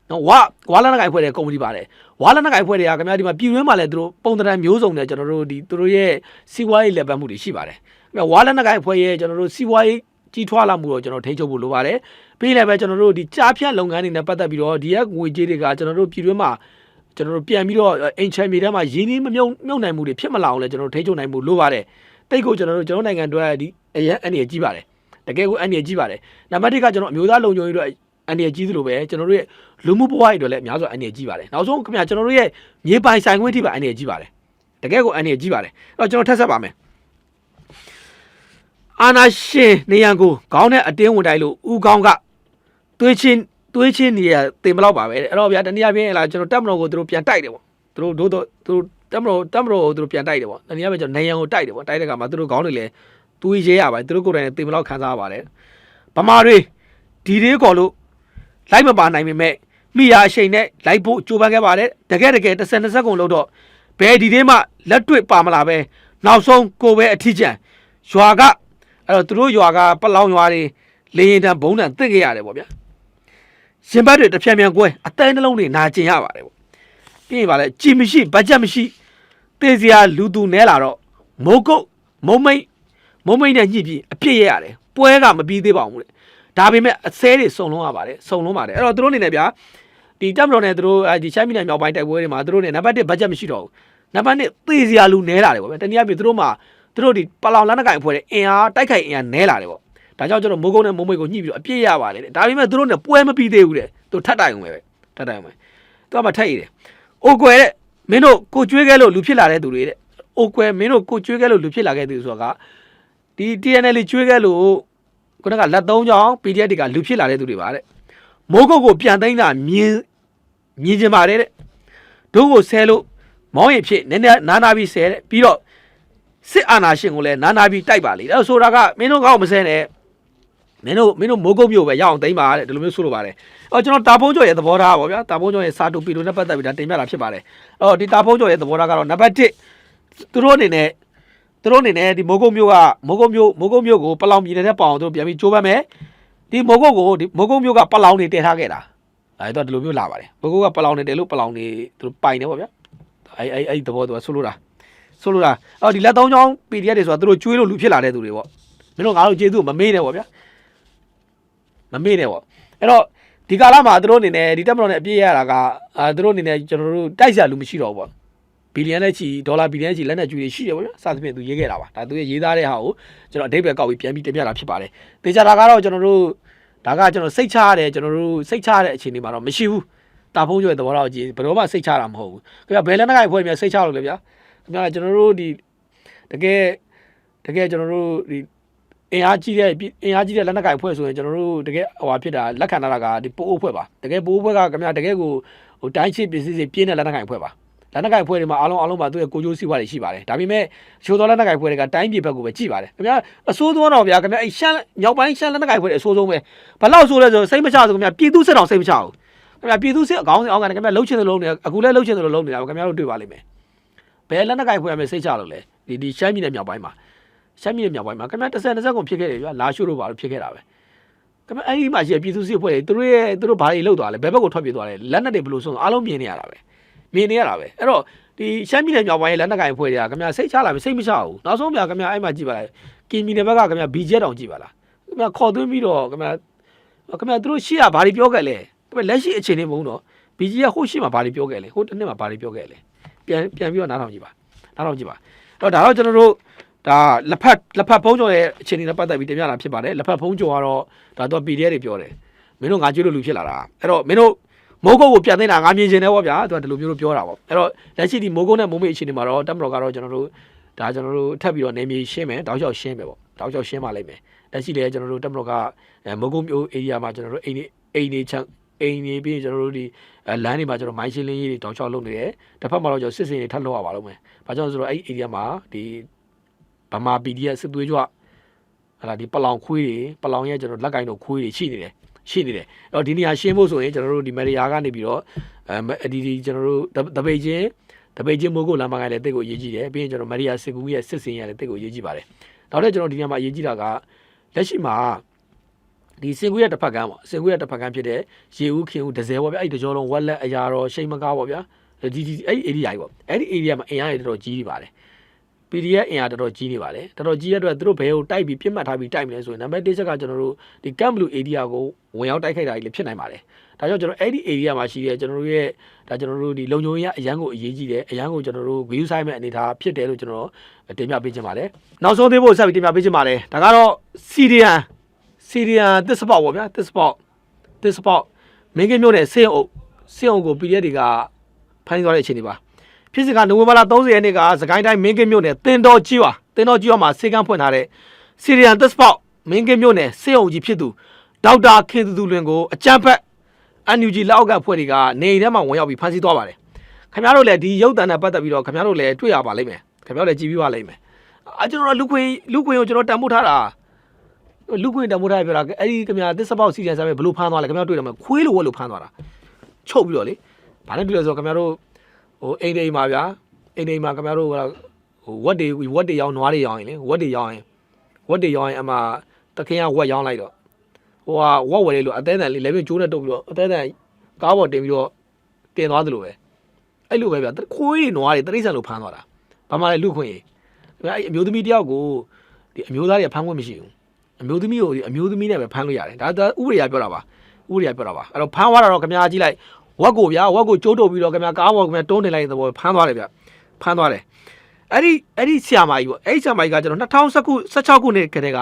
နော်ဝါဝါလက်နက်ကိုင်အဖွဲ့တွေကုမ္ပဏီပါတယ် ဝါလက်နက်ကိုင်အဖွဲ့တွေကခင်ဗျာဒီမှာပြည်တွင်းမှာလည်းသူတို့ပုံသဏ္ဍာန်မျိုးစုံနဲ့ကျွန်တော်တို့ဒီသူတို့ရဲ့စီဝါရေးလက်ပတ်မှုတွေရှိပါတယ်ခင်ဗျာဝါလက်နက်ကိုင်အဖွဲ့ရဲ့ကျွန်တော်တို့စီဝါရေးကြီးထွားလာမှုတော့ကျွန်တော်ထိန်းချုပ်ဖို့လိုပါတယ်ပြီးလည်းပဲကျွန်တော်တို့ဒီကြားဖြတ်လုပ်ငန်းတွေနဲ့ပတ်သက်ပြီးတော့ဒီရက်ငွေကြေးတွေကကျွန်တော်တို့ပြည်တွင်းမှာကျွန်တော်တို့ပြန်ပြီးတော့အင်ချမ်မီထဲမှာရင်းနှီးမမြုံမြုံနိုင်မှုတွေဖြစ်မလာအောင်လဲကျွန်တော်တို့ထိန်းချုပ်နိုင်မှုလိုပါတယ်တိတ်ကိုကျွန်တော်တို့ကျွန်တော်နိုင်ငံအတွက်ဒီအရင်အနေနဲ့ကြီးပါတယ်တကယ်ကိုအနေနဲ့ကြီးပါတယ်နံပါတ်1ကကျွန်တော်အမျိုးသားလုံခြုံရေးအတွက် အနေနဲ့ကြီးသလိုပဲကျွန်တော်တို့ရဲ့လူမှုဘဝတွေအတွက်လည်းအများဆုံးအနေနဲ့ကြီးပါတယ်နောက်ဆုံးခင်ဗျာကျွန်တော်တို့ရဲ့မြေပိုင်ဆိုင်ခွင့်ထိပါအနေနဲ့ကြီးပါတယ်တကယ်ကိုအနေနဲ့ကြီးပါတယ်အဲ့တော့ကျွန်တော်ထပ်ဆက်ပါမယ်အာနာရှင်နေရန်ကိုခေါင်းနဲ့အတင်းဝင်တိုက်လို့ဦးခေါင်းကသွေးချင်းသွေးချင်းနေရတင်မလောက်ပါပဲအဲ့တော့ဗျာတနည်းအားဖြင့်လာကျွန်တော်တက်မတော်ကိုသူတို့ပြန်တိုက်တယ်ပေါ့သူတို့တို့သူတို့တက်မတော်တက်မတော်ကိုသူတို့ပြန်တိုက်တယ်ပေါ့တနည်းအားဖြင့်ကျွန်တော်နေရန်ကိုတိုက်တယ်ပေါ့တိုက်တဲ့ကမှာသူတို့ခေါင်းတွေလည်းသူရေးရပါတယ်သူတို့ကိုယ်တိုင်တင်မလောက်ခံစားရပါတယ်ဗမာတွေဒီလေးကော်လို့ လိုက်မပါနိုင်ပေမဲ့မိယာအချိန်နဲ့လိုက်ဖို့ကြိုးပမ်းခဲ့ပါတယ်တကယ်တကယ်တစ်ဆက်နှစ်ဆက်ကုန်လို့တော့ဘယ်ဒီလေးမှလက်တွေ့ပါမလာပဲနောက်ဆုံးကိုပဲအထီးကျန်ရွာကအဲ့တော့သူတို့ရွာကပလောင်ရွာတွေလေရင်တံဘုံတံတင့်ခဲ့ရတယ်ပေါ့ဗျာရှင်ဘတ်တွေတစ်ဖြန်ပြန်ကွဲအသေးနှလုံးတွေနာကျင်ရပါတယ်ပေါ့ပြီးရင်ပါလေကြည်မရှိဘတ်ဂျက်မရှိတေးစရာလူသူနဲလာတော့မိုးကုတ်မုံမိတ်မုံမိတ်နဲ့ညှိပြီးအပြစ်ရရတယ်ပွဲကမပြီးသေးပါဘူးလေ ဒါပေမဲ့အစဲတွေစုံလုံးရပါတယ်စုံလုံးပါတယ်အဲ့တော့သူတို့အနေနဲ့ဗျာဒီတပ်မတော်နဲ့သူတို့အဲဒီချမ်းပြည်နယ်မြောက်ပိုင်းတိုက်ပွဲတွေမှာသူတို့နဲ့နံပါတ်1ဘတ်ဂျက်မရှိတော့ဘူးနံပါတ်2သေစရာလူနဲလာတယ်ပေါ့ဗျာတနည်းအားဖြင့်သူတို့မှာသူတို့ဒီပလောင်လက်နက်ကိုင်အဖွဲ့တွေအင်အားတိုက်ခိုက်အင်အားနဲလာတယ်ပေါ့ဒါကြောင့်ကျွန်တော်မိုးကုန်းနဲ့မုံမိတ်ကိုညှိပြီးတော့အပြစ်ရပါတယ်တဲ့ဒါပေမဲ့သူတို့နဲ့ပွဲမပြီးသေးဘူးတဲ့သူထတ်တိုင်အောင်ပဲထတ်တိုင်အောင်ပဲသူကမှထက်ရည်တယ်အိုကွယ်တဲ့မင်းတို့ကိုကျွေးခဲ့လို့လူဖြစ်လာတဲ့သူတွေတဲ့အိုကွယ်မင်းတို့ကိုကျွေးခဲ့လို့လူဖြစ်လာခဲ့သူဆိုတာကဒီ TNL ကျွေးခဲ့လို့ ခုနကလက်သုံးချောင်း PDF တွေကလူဖြစ်လာတဲ့သူတွေပါတဲ့မိုးကုတ်ကိုပြန်သိမ်းတာမြင်မြင်ကျင်ပါတယ်တဲ့ဒုကိုဆဲလို့မောင်းရင်ဖြစ်နည်းနည်းနာနာပြီးဆဲတဲ့ပြီးတော့စစ်အာဏာရှင်ကိုလည်းနာနာပြီးတိုက်ပါလေအဲ့ဆိုတာကမင်းတို့ကောက်မဆဲနဲ့မင်းတို့မင်းတို့မိုးကုတ်မြို့ပဲရအောင်သိမ်းပါတဲ့ဒီလိုမျိုးဆိုလိုပါတယ်အော်ကျွန်တော်တာဖုံးကျော်ရဲ့သဘောထားပါဗျာတာဖုံးကျော်ရဲ့စာတူပီလိုနဲ့ပတ်သက်ပြီးဒါတင်ပြတာဖြစ်ပါတယ်အော်ဒီတာဖုံးကျော်ရဲ့သဘောထားကတော့နံပါတ်1သူတို့အနေနဲ့ သူတို့အနေနဲ့ဒီမိုးကုတ်မြို့ကမိုးကုတ်မြို့မိုးကုတ်မြို့ကိုပလောင်ပြည်နယ်နဲ့ပေါအောင်သူတို့ပြန်ပြီးကြိုးပမ်းမယ်ဒီမိုးကုတ်ကိုဒီမိုးကုတ်မြို့ကပလောင်တွေတည်ထားခဲ့တာအဲတော့ဒီလိုမျိုးလာပါတယ်မိုးကုတ်ကပလောင်တွေတည်လို့ပလောင်တွေသူတို့ပိုင်နေပေါ့ဗျာအဲအဲအဲသဘောသူကဆိုလိုတာဆိုလိုတာအော်ဒီလက်သုံးချောင်း PDF တွေဆိုတာသူတို့ကျွေးလို့လူဖြစ်လာတဲ့သူတွေပေါ့မင်းတို့ငါတို့ကျေးဇူးမမေးနဲ့ပေါ့ဗျာမမေ့နဲ့ပေါ့အဲ့တော့ဒီကာလမှာသူတို့အနေနဲ့ဒီတက်မတော်နဲ့အပြည့်ရတာကအာသူတို့အနေနဲ့ကျွန်တော်တို့တိုက်စရာလူမရှိတော့ဘူးပေါ့ ဘီလီယံနဲ့ချီဒေါ်လာဘီလီယံချီလက်နဲ့ကျွေးတွေရှိတယ်ပေါ့ဗျာစသဖြင့်သူရေးခဲ့တာပါဒါသူရဲ့ရေးသားတဲ့ဟာကိုကျွန်တော်အတိတ်ပဲကောက်ပြီးပြန်ပြီးတင်ပြတာဖြစ်ပါတယ်တေချာတာကတော့ကျွန်တော်တို့ဒါကကျွန်တော်စိတ်ချရတယ်ကျွန်တော်တို့စိတ်ချရတဲ့အခြေအနေမှာတော့မရှိဘူးတာဖုံးကျွဲသဘောတော့ကြည့်ဘယ်တော့မှစိတ်ချတာမဟုတ်ဘူးခင်ဗျဘယ်လက်နက်ကိုင်ဖွဲ့မြစိတ်ချလို့လဲဗျာခင်ဗျကျွန်တော်တို့ဒီတကယ်တကယ်ကျွန်တော်တို့ဒီအင်အားကြီးတဲ့အင်အားကြီးတဲ့လက်နက်ကိုင်အဖွဲ့ဆိုရင်ကျွန်တော်တို့တကယ်ဟိုဟာဖြစ်တာလက်ခံထားတာကဒီပိုးအိုးအဖွဲ့ပါတကယ်ပိုးအိုးအဖွဲ့ကခင်ဗျာတကယ်ကိုဟိုတိုင်းချစ်ပစ္စည်းတွေပြင်းတဲ့လက်နက်ကိုင်အဖွဲ့ပါ လက်နက်ကိုင်အဖွဲ့တွေမှာအားလုံးအားလုံးပါသူ့ရဲ့ကိုကျိုးစီးပွားတွေရှိပါတယ်ဒါပေမဲ့ချိုးတော်လက်နက်ကိုင်အဖွဲ့တွေကတိုင်းပြည်ဘက်ကိုပဲကြည့်ပါတယ်ခင်ဗျာအဆိုးဆုံးတော့ဗျာခင်ဗျာအဲ့ရှမ်းညောက်ပိုင်းရှမ်းလက်နက်ကိုင်အဖွဲ့တွေအဆိုးဆုံးပဲဘလောက်ဆိုးလဲဆိုစိတ်မချဆိုခင်ဗျာပြည်သူစစ်တော်စိတ်မချဘူးခင်ဗျာပြည်သူစစ်အကောင်းဆုံးအောက်ကနေခင်ဗျာလှုပ်ချင်တယ်လို့နေအခုလည်းလှုပ်ချင်တယ်လို့လုပ်နေတာခင်ဗျာတို့တွေ့ပါလိမ့်မယ်ဘယ်လက်နက်ကိုင်အဖွဲ့ရမယ်စိတ်ချလို့လဲဒီဒီရှမ်းပြည်နယ်မြောက်ပိုင်းမှာရှမ်းပြည်နယ်မြောက်ပိုင်းမှာခင်ဗျာတစ်ဆက်တစ်ဆက်ကုန်ဖြစ်ခဲ့တယ်ဗျာလာရှို့လို့ပါလို့ဖြစ်ခဲ့တာပဲခင်ဗျာအဲ့ဒီမှာရှိတဲ့ပြည်သူစစ်အဖွဲ့တွေသူတို့ရဲ့သူတို့ဘာတွေလုပ်သွားလဲဘယ်ဘက်ကိုထွက်ပြေးသွားလဲလက်နက်တွေဘယ်လိုဆုံးအားလုံးမြင်နေရတာပဲ မြင်နေရတာပဲအဲ့တော့ဒီရှမ်းပြည်နယ်မြောက်ပိုင်းရဲ့လက်နက်ကိုင်အဖွဲ့တွေကခင်ဗျာစိတ်ချလာပြီစိတ်မချဘူးနောက်ဆုံးဗျာခင်ဗျာအဲ့မှာကြည့်ပါလားကင်မီနယ်ဘက်ကခင်ဗျာဘီဂျက်တောင်ကြည့်ပါလားခင်ဗျာခေါ်သွင်းပြီးတော့ခင်ဗျာခင်ဗျာသူတို့ရှေ့ကဘာတွေပြောခဲ့လဲခင်ဗျာလက်ရှိအခြေအနေမဟုတ်တော့ဘီဂျီကဟိုရှေ့မှာဘာတွေပြောခဲ့လဲဟိုတစ်နှစ်မှာဘာတွေပြောခဲ့လဲပြန်ပြန်ပြီးတော့နားထောင်ကြည့်ပါနားထောင်ကြည့်ပါအဲ့တော့ဒါတော့ကျွန်တော်တို့ဒါလက်ဖက်လက်ဖက်ဖုံးကျော်ရဲ့အခြေအနေနဲ့ပတ်သက်ပြီးတင်ပြတာဖြစ်ပါတယ်လက်ဖက်ဖုံးကျော်ကတော့ဒါတော့ PDF တွေပြောတယ်မင်းတို့ငါကျွေးလို့လူဖြစ်လာတာအဲ့တော့မင်းတို့ မိုးကုတ်ကိုပြန်သိတာငါမြင်ချင်တယ်ပေါ့ဗျာသူကဒီလိုမျိုးလို့ပြောတာပေါ့အဲ့တော့လက်ရှိဒီမိုးကုတ်နဲ့မိုးမိတ်အခြေအနေမှာတော့တက်မတော်ကတော့ကျွန်တော်တို့ဒါကျွန်တော်တို့ထပ်ပြီးတော့နေမြေရှင်းမယ်တောက်လျှောက်ရှင်းမယ်ပေါ့တောက်လျှောက်ရှင်းပါလိမ့်မယ်လက်ရှိလည်းကျွန်တော်တို့တက်မတော်ကအဲမိုးကုတ်မျိုး area မှာကျွန်တော်တို့အိမ်နေအိမ်နေချမ်းအိမ်နေပြီးကျွန်တော်တို့ဒီလမ်းတွေမှာကျွန်တော်မိုင်းရှင်းလင်းရေးတွေတောက်လျှောက်လုပ်နေတယ်တစ်ဖက်မှာတော့ကျွန်တော်စစ်စင်တွေထပ်လုပ်ရပါလို့မယ်ဘာကြောင့်လဲဆိုတော့အဲ့ area မှာဒီဗမာ PDF စစ်သွေးကြွဟာလာဒီပလောင်ခွေးတွေပလောင်ရဲ့ကျွန်တော်လက်ကင်တို့ခွေးတွေရှိနေတယ် ရှိနေတယ်အဲ့တော့ဒီနေရာရှင်းဖို့ဆိုရင်ကျွန်တော်တို့ဒီမရီယာကနေပြီးတော့အဲဒီဒီကျွန်တော်တို့တပိတ်ချင်းတပိတ်ချင်းမိုးကိုလမ်းမကလည်းတိတ်ကိုအရေးကြီးတယ်ပြီးရင်ကျွန်တော်မရီယာစစ်ကူရဲ့စစ်စင်ရလည်းတိတ်ကိုအရေးကြီးပါတယ်နောက်တော့ကျွန်တော်ဒီနေရာမှာအရေးကြီးတာကလက်ရှိမှာဒီစင်ကူရဲ့တစ်ဖက်ကန်းပေါ့စင်ကူရဲ့တစ်ဖက်ကန်းဖြစ်တဲ့ရေဦးခင်ဦးဒဇယ်ပေါ့ဗျအဲ့ဒီတကြောလုံးဝက်လက်အရာတော်ရှိန်မကားပေါ့ဗျာဒီဒီအဲ့ဒီ area ကြီးပေါ့အဲ့ဒီ area မှာအင်အားရတော်တော်ကြီးနေပါတယ် PDF အင်အားတော်တော်ကြီးနေပါလေတော်တော်ကြီးတဲ့အတွက်သူတို့ဘယ်ကိုတိုက်ပြီးပြစ်မှတ်ထားပြီးတိုက်မလဲဆိုရင်နံပါတ်1ချက်ကကျွန်တော်တို့ဒီ Camp Blue area ကိုဝင်ရောက်တိုက်ခိုက်တာကြီးလည်းဖြစ်နိုင်ပါတယ်ဒါကြောင့်ကျွန်တော်အဲ့ဒီ area မှာရှိတဲ့ကျွန်တော်တို့ရဲ့ဒါကျွန်တော်တို့ဒီလုံခြုံရေးအရန်ကိုအရေးကြီးတယ်အရန်ကိုကျွန်တော်တို့ view site မဲ့အနေထားဖြစ်တယ်လို့ကျွန်တော်တင်ပြပေးချင်ပါတယ်နောက်ဆုံးသေးဖို့ဆက်ပြီးတင်ပြပေးချင်ပါတယ်ဒါကတော့ Syrian Syrian သစ်စပေါပေါ့ဗျာသစ်စပေါသစ်စပေါမင်းကမျိုးနဲ့ဆေးအုပ်ဆေးအုပ်ကို PDF တွေကဖမ်းသွားတဲ့အခြေအနေပါ ဖြစ်စဉ်ကနိုဝင်ဘာလ30ရက်နေ့ကစကိုင်းတိုင်းမင်းကင်းမြို့နယ်တင်တော်ကြီးပါတင်တော်ကြီးရွာမှာစေကန်းဖွင့်ထားတဲ့စီရီယန်သစ်စပေါက်မင်းကင်းမြို့နယ်စေအောင်ကြီးဖြစ်သူဒေါက်တာခင်သူသူလွင်ကိုအကြမ်းဖက်အန်ယူဂျီလက်အောက်ကဖွဲ့တွေကနေအိမ်ထဲမှာဝင်ရောက်ပြီးဖမ်းဆီးသွားပါတယ်ခင်ဗျားတို့လည်းဒီရုပ်တံနဲ့ပတ်သက်ပြီးတော့ခင်ဗျားတို့လည်းတွေ့ရပါလိမ့်မယ်ခင်ဗျားတို့လည်းကြည့်ပြီးပါလိမ့်မယ်အာကျွန်တော်ကလူခွင်လူခွင်ကိုကျွန်တော်တန်ဖိုးထားတာလူခွင်တန်ဖိုးထားပြောတာအဲ့ဒီခင်ဗျာသစ္စာပေါက်စီရင်စားမယ်ဘလို့ဖမ်းသွားလဲခင်ဗျာတွေ့တယ်မခွေးလိုဝက်လို့ဖမ်းသွားတာချုပ်ပြီးတော့လေဘာနဲ့တွေ့လဲဆိုတော့ခင်ဗျားတို့ ဟိုအိမ်တိမ်မှာဗျာအိမ်တိမ်မှာခင်ဗျားတို့ဟိုဝက်တွေဝက်တွေရောင်းနွားတွေရောင်းရင်လေဝက်တွေရောင်းရင်ဝက်တွေရောင်းရင်အမှတခင်ကဝက်ရောင်းလိုက်တော့ဟိုကဝက်ဝယ်လေးလို့အသေးတန်လေးလည်းပြကျိုးနဲ့တုပ်ပြီးတော့အသေးတန်ကားပေါ်တင်ပြီးတော့တင်သွားသလိုပဲအဲ့လိုပဲဗျာခွေးတွေနွားတွေတိရစ္ဆာန်လိုဖမ်းသွားတာဘာမှလည်းလူခွင့်ရေးအဲ့အမျိုးသမီးတယောက်ကိုဒီအမျိုးသားတွေကဖမ်းခွင့်မရှိဘူးအမျိုးသမီးကိုဒီအမျိုးသမီးနဲ့ပဲဖမ်းလို့ရတယ်ဒါဒါဥပဒေကပြောတာပါဥပဒေကပြောတာပါအဲ့တော့ဖမ်းသွားတာတော့ခင်ဗျားကြည့်လိုက် ဝက်ကိုဗျာဝက်ကိုကျိုးတုပ်ပြီးတော့ခင်ဗျာကားပေါ်ခင်ဗျာတွန်းနေလိုက်တဲ့ဘောဖမ်းသွားတယ်ဗျဖမ်းသွားတယ်အဲ့ဒီအဲ့ဒီဆီယာမာကြီးပေါ့အဲ့ဒီဆီယာမာကြီးကကျွန်တော်2019 16ခုနှစ်ကတည်းက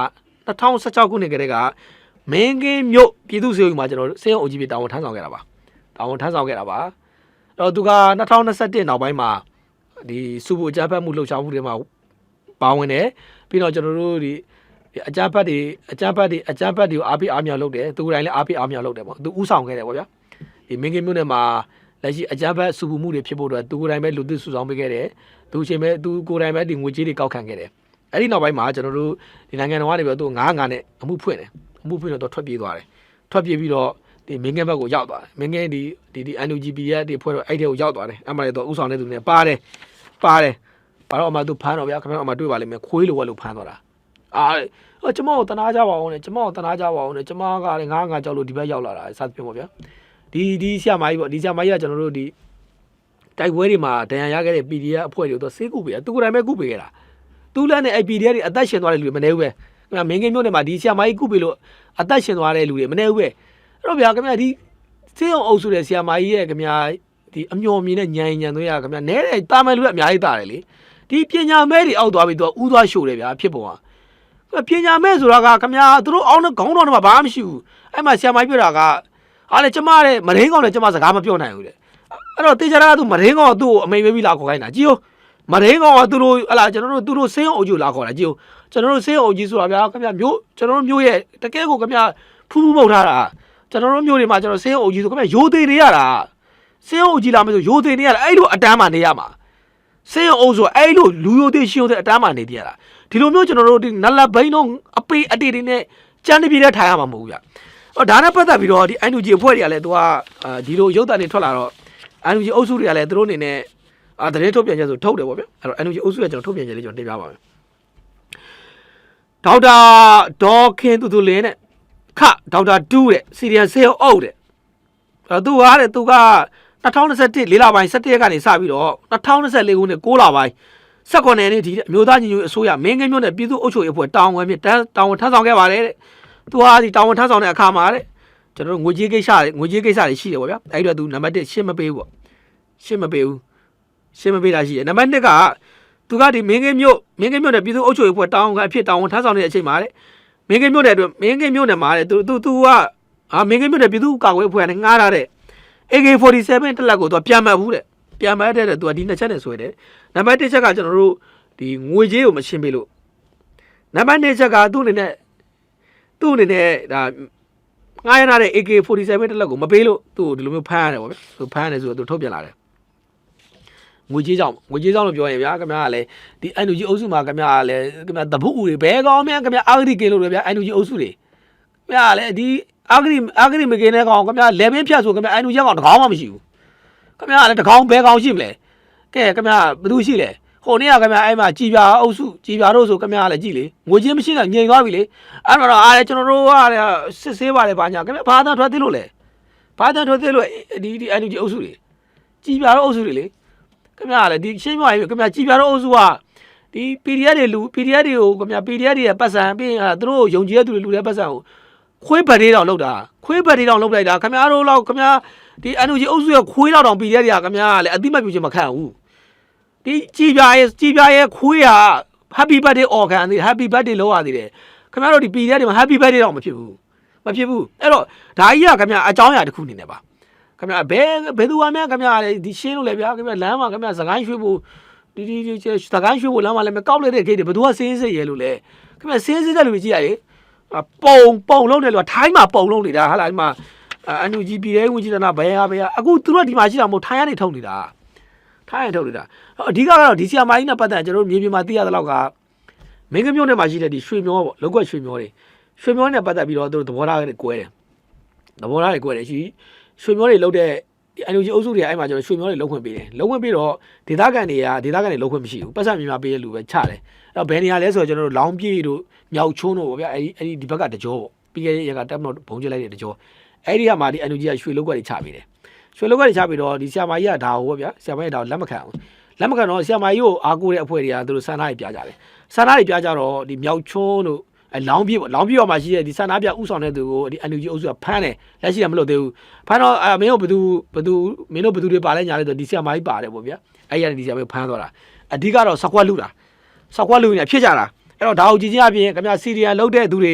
2016ခုနှစ်ကတည်းကမင်းကင်းမြို့ပြည်သူ့စေုံမှာကျွန်တော်စေယုံအုပ်ကြီးပြတာဝန်ထမ်းဆောင်ခဲ့တာပါတာဝန်ထမ်းဆောင်ခဲ့တာပါအဲ့တော့သူက2021နောက်ပိုင်းမှာဒီစုဖို့အကြမ်းဖက်မှုလှုပ်ရှားမှုတွေမှာပါဝင်တယ်ပြီးတော့ကျွန်တော်တို့ဒီဒီအကြမ်းဖက်တွေအကြမ်းဖက်တွေအကြမ်းဖက်တွေကိုအားပေးအားမြောက်လုပ်တယ်သူကိုယ်တိုင်လည်းအားပေးအားမြောက်လုပ်တယ်ပေါ့သူဥဆောင်ခဲ့တယ်ပေါ့ဗျာ ဒီမင်းကင်းမြို့နယ်မှာလက်ရှိအကြမ်းဖက်စုပူမှုတွေဖြစ်ဖို့အတွက်သူကိုယ်တိုင်ပဲလူသစ်စုဆောင်ပေးခဲ့တယ်သူအချိန်ပဲသူကိုယ်တိုင်ပဲဒီငွေကြေးတွေကောက်ခံခဲ့တယ်အဲ့ဒီနောက်ပိုင်းမှာကျွန်တော်တို့ဒီနိုင်ငံတော်ကနေပြီးတော့သူငားငားနဲ့အမှုဖွင့်တယ်အမှုဖွင့်တော့ထွက်ပြေးသွားတယ်ထွက်ပြေးပြီးတော့ဒီမင်းကင်းဘက်ကိုရောက်သွားတယ်မင်းကင်းဒီဒီဒီ NUGP ရဲ့ဒီဖွဲ့တော့အဲ့ဒီကိုရောက်သွားတယ်အမှလည်းတော့ဥဆောင်တဲ့သူနဲ့ပါတယ်ပါတယ်ဘာတော့အမှသူဖမ်းတော့ဗျာခင်ဗျားအမှတွေ့ပါလိမ့်မယ်ခွေးလိုဝက်လိုဖမ်းသွားတာအာအော်ကျမကိုတနာကြပါအောင်နဲ့ကျမကိုတနာကြပါအောင်နဲ့ကျမကလည်းငားငားကြောက်လို့ဒီဘက်ရောက်လာတာစသဖြင့်ပေါ့ဗျာ ဒီဒီဆရာမကြီးပေါ့ဒီဆရာမကြီးကကျွန်တော်တို့ဒီတိုက်ပွဲတွေမှာဒဏ်ရာရခဲ့တဲ့ PDF အဖွဲ့တွေကိုတော့စေးကုပေးတာသူကိုယ်တိုင်ပဲကုပေးခဲ့တာသူလည်းနဲ့အဲ့ PDF တွေအသက်ရှင်သွားတဲ့လူတွေမနေဘူးပဲခင်ဗျာမင်းကင်းမျိုးနဲ့မှာဒီဆရာမကြီးကုပေးလို့အသက်ရှင်သွားတဲ့လူတွေမနေဘူးပဲအဲ့တော့ဗျာခင်ဗျာဒီစေးအောင်အုပ်စုတဲ့ဆရာမကြီးရဲ့ခင်ဗျာဒီအမျော်မြင်တဲ့ညံညံသွေးရခင်ဗျာနဲတဲ့တာမယ်လူကအများကြီးတာတယ်လေဒီပညာမဲတွေအောက်သွားပြီးတော့ဥသွားရှို့တယ်ဗျာဖြစ်ပုံကပညာမဲ့ဆိုတာကခမညာသူတို့အောင်းတဲ့ခေါင်းတော်တွေမှာဘာမှမရှိဘူးအဲ့မှာဆရာမကြီးပြောတာက ဟာလေကျမတဲ့မရင်းကောင်လည်းကျမစကားမပြောနိုင်ဘူးတဲ့အဲ့တော့တေချာကသူမရင်းကောင်ကသူ့ကိုအမိန်ပေးပြီးလာခေါ်ခိုင်းတာကြည့်ဦးမရင်းကောင်ကသူတို့ဟလာကျွန်တော်တို့သူတို့ဆေးရုံအုပ်ကြီးလာခေါ်တာကြည့်ဦးကျွန်တော်တို့ဆေးရုံအုပ်ကြီးဆိုတာဗျာခမညာမျိုးကျွန်တော်တို့မျိုးရဲ့တကယ်ကိုခမညာဖူးဖူးပုတ်ထားတာကျွန်တော်တို့မျိုးတွေမှာကျွန်တော်ဆေးရုံအုပ်ကြီးဆိုခမညာရိုးသေးနေရတာဆေးရုံအုပ်ကြီးလာမဆိုရိုးသေးနေရတာအဲ့လိုအတန်းမှနေရမှာဆေးရုံအုပ်ဆိုအဲ့လိုလူရိုသေးရှင်ရိုးသေးအတန်းမှနေတရတာဒီလိုမျိုးကျွန်တော်တို့ဒီနလဘိန်းတော့အပေအတေတွေနဲ့ကြမ်းတပြေတဲ့ထိုင်ရမှာမဟုတ်ဘူးဗျ။အော် ဒါနဲ့ပတ်သက်ပြီးတော့ဒီ NUG အဖွဲ့တွေကလည်းသူကအာဒီလိုရုပ်သံတွေထွက်လာတော့ NUG အုပ်စုတွေကလည်းသူတို့အနေနဲ့အာတရင်ထုတ်ပြန်ချက်ဆိုထုတ်တယ်ပေါ့ဗျ။အဲ့တော့ NUG အုပ်စုကကျွန်တော်ထုတ်ပြန်ချက်လေးကျွန်တော်တင်ပြပါမယ်။ဒေါက်တာဒေါ်ခင်တူတူလင်းနဲ့ခဒေါက်တာတူးတဲ့စီရီယန်ဆေးအုပ်တဲ့အဲ့တော့သူကတဲ့သူက2021လေးလပိုင်း17ရက်ကနေစပြီးတော့2024ခုနှစ်6လပိုင်းဆက်ကွန်နယ်နေ့ဒီအမျိုးသားညီညွတ်အစိုးရမင်းကင်းမျိုးနဲ့ပြည်သူ့အုပ်ချုပ်ရေးအဖွဲ့တောင်းဝင်ပြတောင်းဝန်ထမ်းဆောင်ခဲ့ပါတယ်တဲ့ သူဟာဒီတောင်းဝန်ထမ်းဆောင်တဲ့အခါမှာတဲ့ကျွန်တော်တို့ငွေကြေးကိစ္စတွေငွေကြေးကိစ္စတွေရှိတယ်ပေါ့ဗျာအဲ့ဒီတော့သူနံပါတ်1ရှင်းမပေးဘူးပေါ့ရှင်းမပေးဘူးရှင်းမပေးတာရှိတယ်နံပါတ်2ကသူကဒီမင်းကင်းမျိုးမင်းကင်းမျိုးနဲ့ပြည်သူ့အုပ်ချုပ်ရေးအဖွဲ့တောင်းဝန်ကအဖြစ်တောင်းဝန်ထမ်းဆောင်နေတဲ့အချိန်မှာတဲ့မင်းကင်းမျိုးနဲ့အတွက်မင်းကင်းမျိုးနဲ့မှာတဲ့သူသူသူကအာမင်းကင်းမျိုးနဲ့ပြည်သူ့ကာကွယ်အဖွဲ့နဲ့ငားထားတဲ့ AK47 တက်လက်ကိုသူကပြန်မှတ်ဘူးတဲ့ပြန်မှတ်တဲ့တဲ့သူကဒီနှစ်ချက်နဲ့ဆွဲတယ်နံပါတ်1ချက်ကကျွန်တော်တို့ဒီငွေကြေးကိုမရှင်းပေးလို့နံပါတ်2ချက်ကသူ့အနေနဲ့ သူ့အနေနဲ့ဒါငားရထားတဲ့ AK47 တက်လက်ကိုမပေးလို့သူ့ကိုဒီလိုမျိုးဖမ်းရတယ်ပေါ့ဗျသူဖမ်းရတယ်ဆိုတော့သူထုတ်ပြန်လာတယ်ငွေကြေးကြောင့်ငွေကြေးကြောင့်လို့ပြောရင်ဗျာခင်ဗျားကလည်းဒီ NUG အုပ်စုမှာခင်ဗျားကလည်းခင်ဗျာတပုတ်ဦးတွေဘဲကောင်းမြန်ခင်ဗျာအာဂရိကင်းလို့လေဗျာ NUG အုပ်စုတွေခင်ဗျားကလည်းဒီအာဂရိအာဂရိမကင်းတဲ့ကောင်ခင်ဗျာလေဘင်းဖြတ်ဆိုခင်ဗျာ NUG ကောင်တကောင်းမှမရှိဘူးခင်ဗျားကလည်းတကောင်းဘဲကောင်းရှိမလဲကဲခင်ဗျားဘယ်သူရှိလဲ ဟိုနေ့ကခင်ဗျာအဲ့မှာကြည်ပြအုပ်စုကြည်ပြတို့ဆိုခင်ဗျားကလည်းကြည်လေငွေချင်းမရှိတော့ငြိမ်သွားပြီလေအဲ့တော့အားလေကျွန်တော်တို့ကစစ်ဆေးပါလေဘာညာခင်ဗျာဘာသာထွက်သေးလို့လဲဘာသာထွက်သေးလို့ဒီဒီ NUG အုပ်စုတွေကြည်ပြတို့အုပ်စုတွေလေခင်ဗျားလည်းဒီရှင်းပြရပြီခင်ဗျာကြည်ပြတော့အုပ်စုကဒီ PDF တွေလူ PDF တွေကိုခင်ဗျာ PDF တွေရဲ့ပတ်စံပြီးရင်သူတို့ယုံကြည်တဲ့သူတွေလူတဲ့ပတ်စံကိုခွေးဘတ်တွေတောင်လောက်တာခွေးဘတ်တွေတောင်လောက်လိုက်တာခင်ဗျားတို့လောက်ခင်ဗျာဒီ NUG အုပ်စုရဲ့ခွေးတော့တောင် PDF တွေကခင်ဗျားလည်းအတိမတ်ပြုခြင်းမခံဘူး ဒီကြည်ပြရဲ့ကြည်ပြရဲ့ခွေးက Happy birthday អော်ခံသေးတယ် Happy birthday လောက်ရသေးတယ်ခင်ဗျားတို့ဒီ PDF တွေမှာ Happy birthday တော့မဖြစ်ဘူးမဖြစ်ဘူးအဲ့တော့ဒါကြီးကခင်ဗျာအကြောင်းအရာတစ်ခုအနေနဲ့ပါခင်ဗျာဘယ်ဘယ်သူမှများခင်ဗျာလေဒီရှင်းလို့လေဗျာခင်ဗျာလမ်းမှာခင်ဗျာစကိုင်းရွှေ့ဖို့ဒီဒီဒီစကိုင်းရွှေ့ဖို့လမ်းမှာလည်းမကောက်လိုက်တဲ့ဂိတ်တွေဘယ်သူကစင်းစစ်ရဲလို့လဲခင်ဗျာစင်းစစ်တဲ့လူကြီးကြည့်ရလေပုံပုံလုံးတယ်လို့ထိုင်းမှာပုံလုံးနေတာဟာလားဒီမှာအန်ယူဂျီပြည်တဲ့ဝင်ကြီးတနာဘယ်ဟာဘယ်ဟာအခုသူတို့ဒီမှာရှိတာမဟုတ်ထိုင်းကနေထုတ်နေတာ ထိုင်းကနေထုတ်နေတာအဓိကကတော့ဒီဆီယာမိုင်းနဲ့ပတ်သက်ကျွန်တော်တို့မြေပြင်မှာသိရတဲ့လောက်ကမင်းကမျိုးနဲ့မှရှိတဲ့ဒီရွှေမျောပေါ့လောက်ကွက်ရွှေမျောတွေရွှေမျောနဲ့ပတ်သက်ပြီးတော့သူတို့သဘောထားတွေကွဲတယ်သဘောထားတွေကွဲတယ်ရှိရွှေမျောတွေလောက်တဲ့ဒီ NUG အုပ်စုတွေအဲ့မှာကျတော့ရွှေမျောတွေလောက်ခွင့်ပေးတယ်လောက်ခွင့်ပေးတော့ဒေသခံတွေကဒေသခံတွေလောက်ခွင့်မရှိဘူးပတ်စံမြန်မာပေးတဲ့လူပဲချတယ်အဲ့တော့ဘယ်နေရာလဲဆိုတော့ကျွန်တော်တို့လောင်းပြေတို့မြောက်ချုံးတို့ပေါ့ဗျာအဲ့ဒီအဲ့ဒီဒီဘက်ကတကြောပေါ့ပြီးခဲ့တဲ့ရက်ကတက်မလို့ဘုံကျလိုက်တဲ့တကြောအဲ့ဒီကမှဒီ NUG ကရွှေလောက်ကွက်တွေချပေးတယ် ရွှေလောက်ကွက်တွေချပြီးတော့ဒီဆရာမကြီးကဒါကိုပေါ့ဗျာဆရာမကြီးကဒါကိုလက်မခံအောင်လက်မခံတော့ဆရာမကြီးကိုအားကိုးတဲ့အဖွဲ့တွေကသူတို့စန္ဒတွေပြကြတယ်စန္ဒတွေပြကြတော့ဒီမြောက်ချုံးတို့အဲလောင်းပြေပေါ့လောင်းပြေပေါ်မှာရှိတဲ့ဒီစန္ဒပြဥဆောင်တဲ့သူကိုဒီ NUG အုပ်စုကဖမ်းတယ်လက်ရှိကမလို့သေးဘူးဖမ်းတော့အဲမင်းတို့ဘသူဘသူမင်းတို့ဘသူတွေပါလဲညာလဲဆိုဒီဆရာမကြီးပါတယ်ပေါ့ဗျာအဲ့ရဒီဆရာမကြီးဖမ်းသွားတာအဓိကတော့စကွက်လူတာစကွက်လူနေဖြစ်ကြတာအဲ့တော့ဒါကိုကြည့်ချင်းအပြင်ခင်ဗျာစီရီယန်လုတ်တဲ့သူတွေ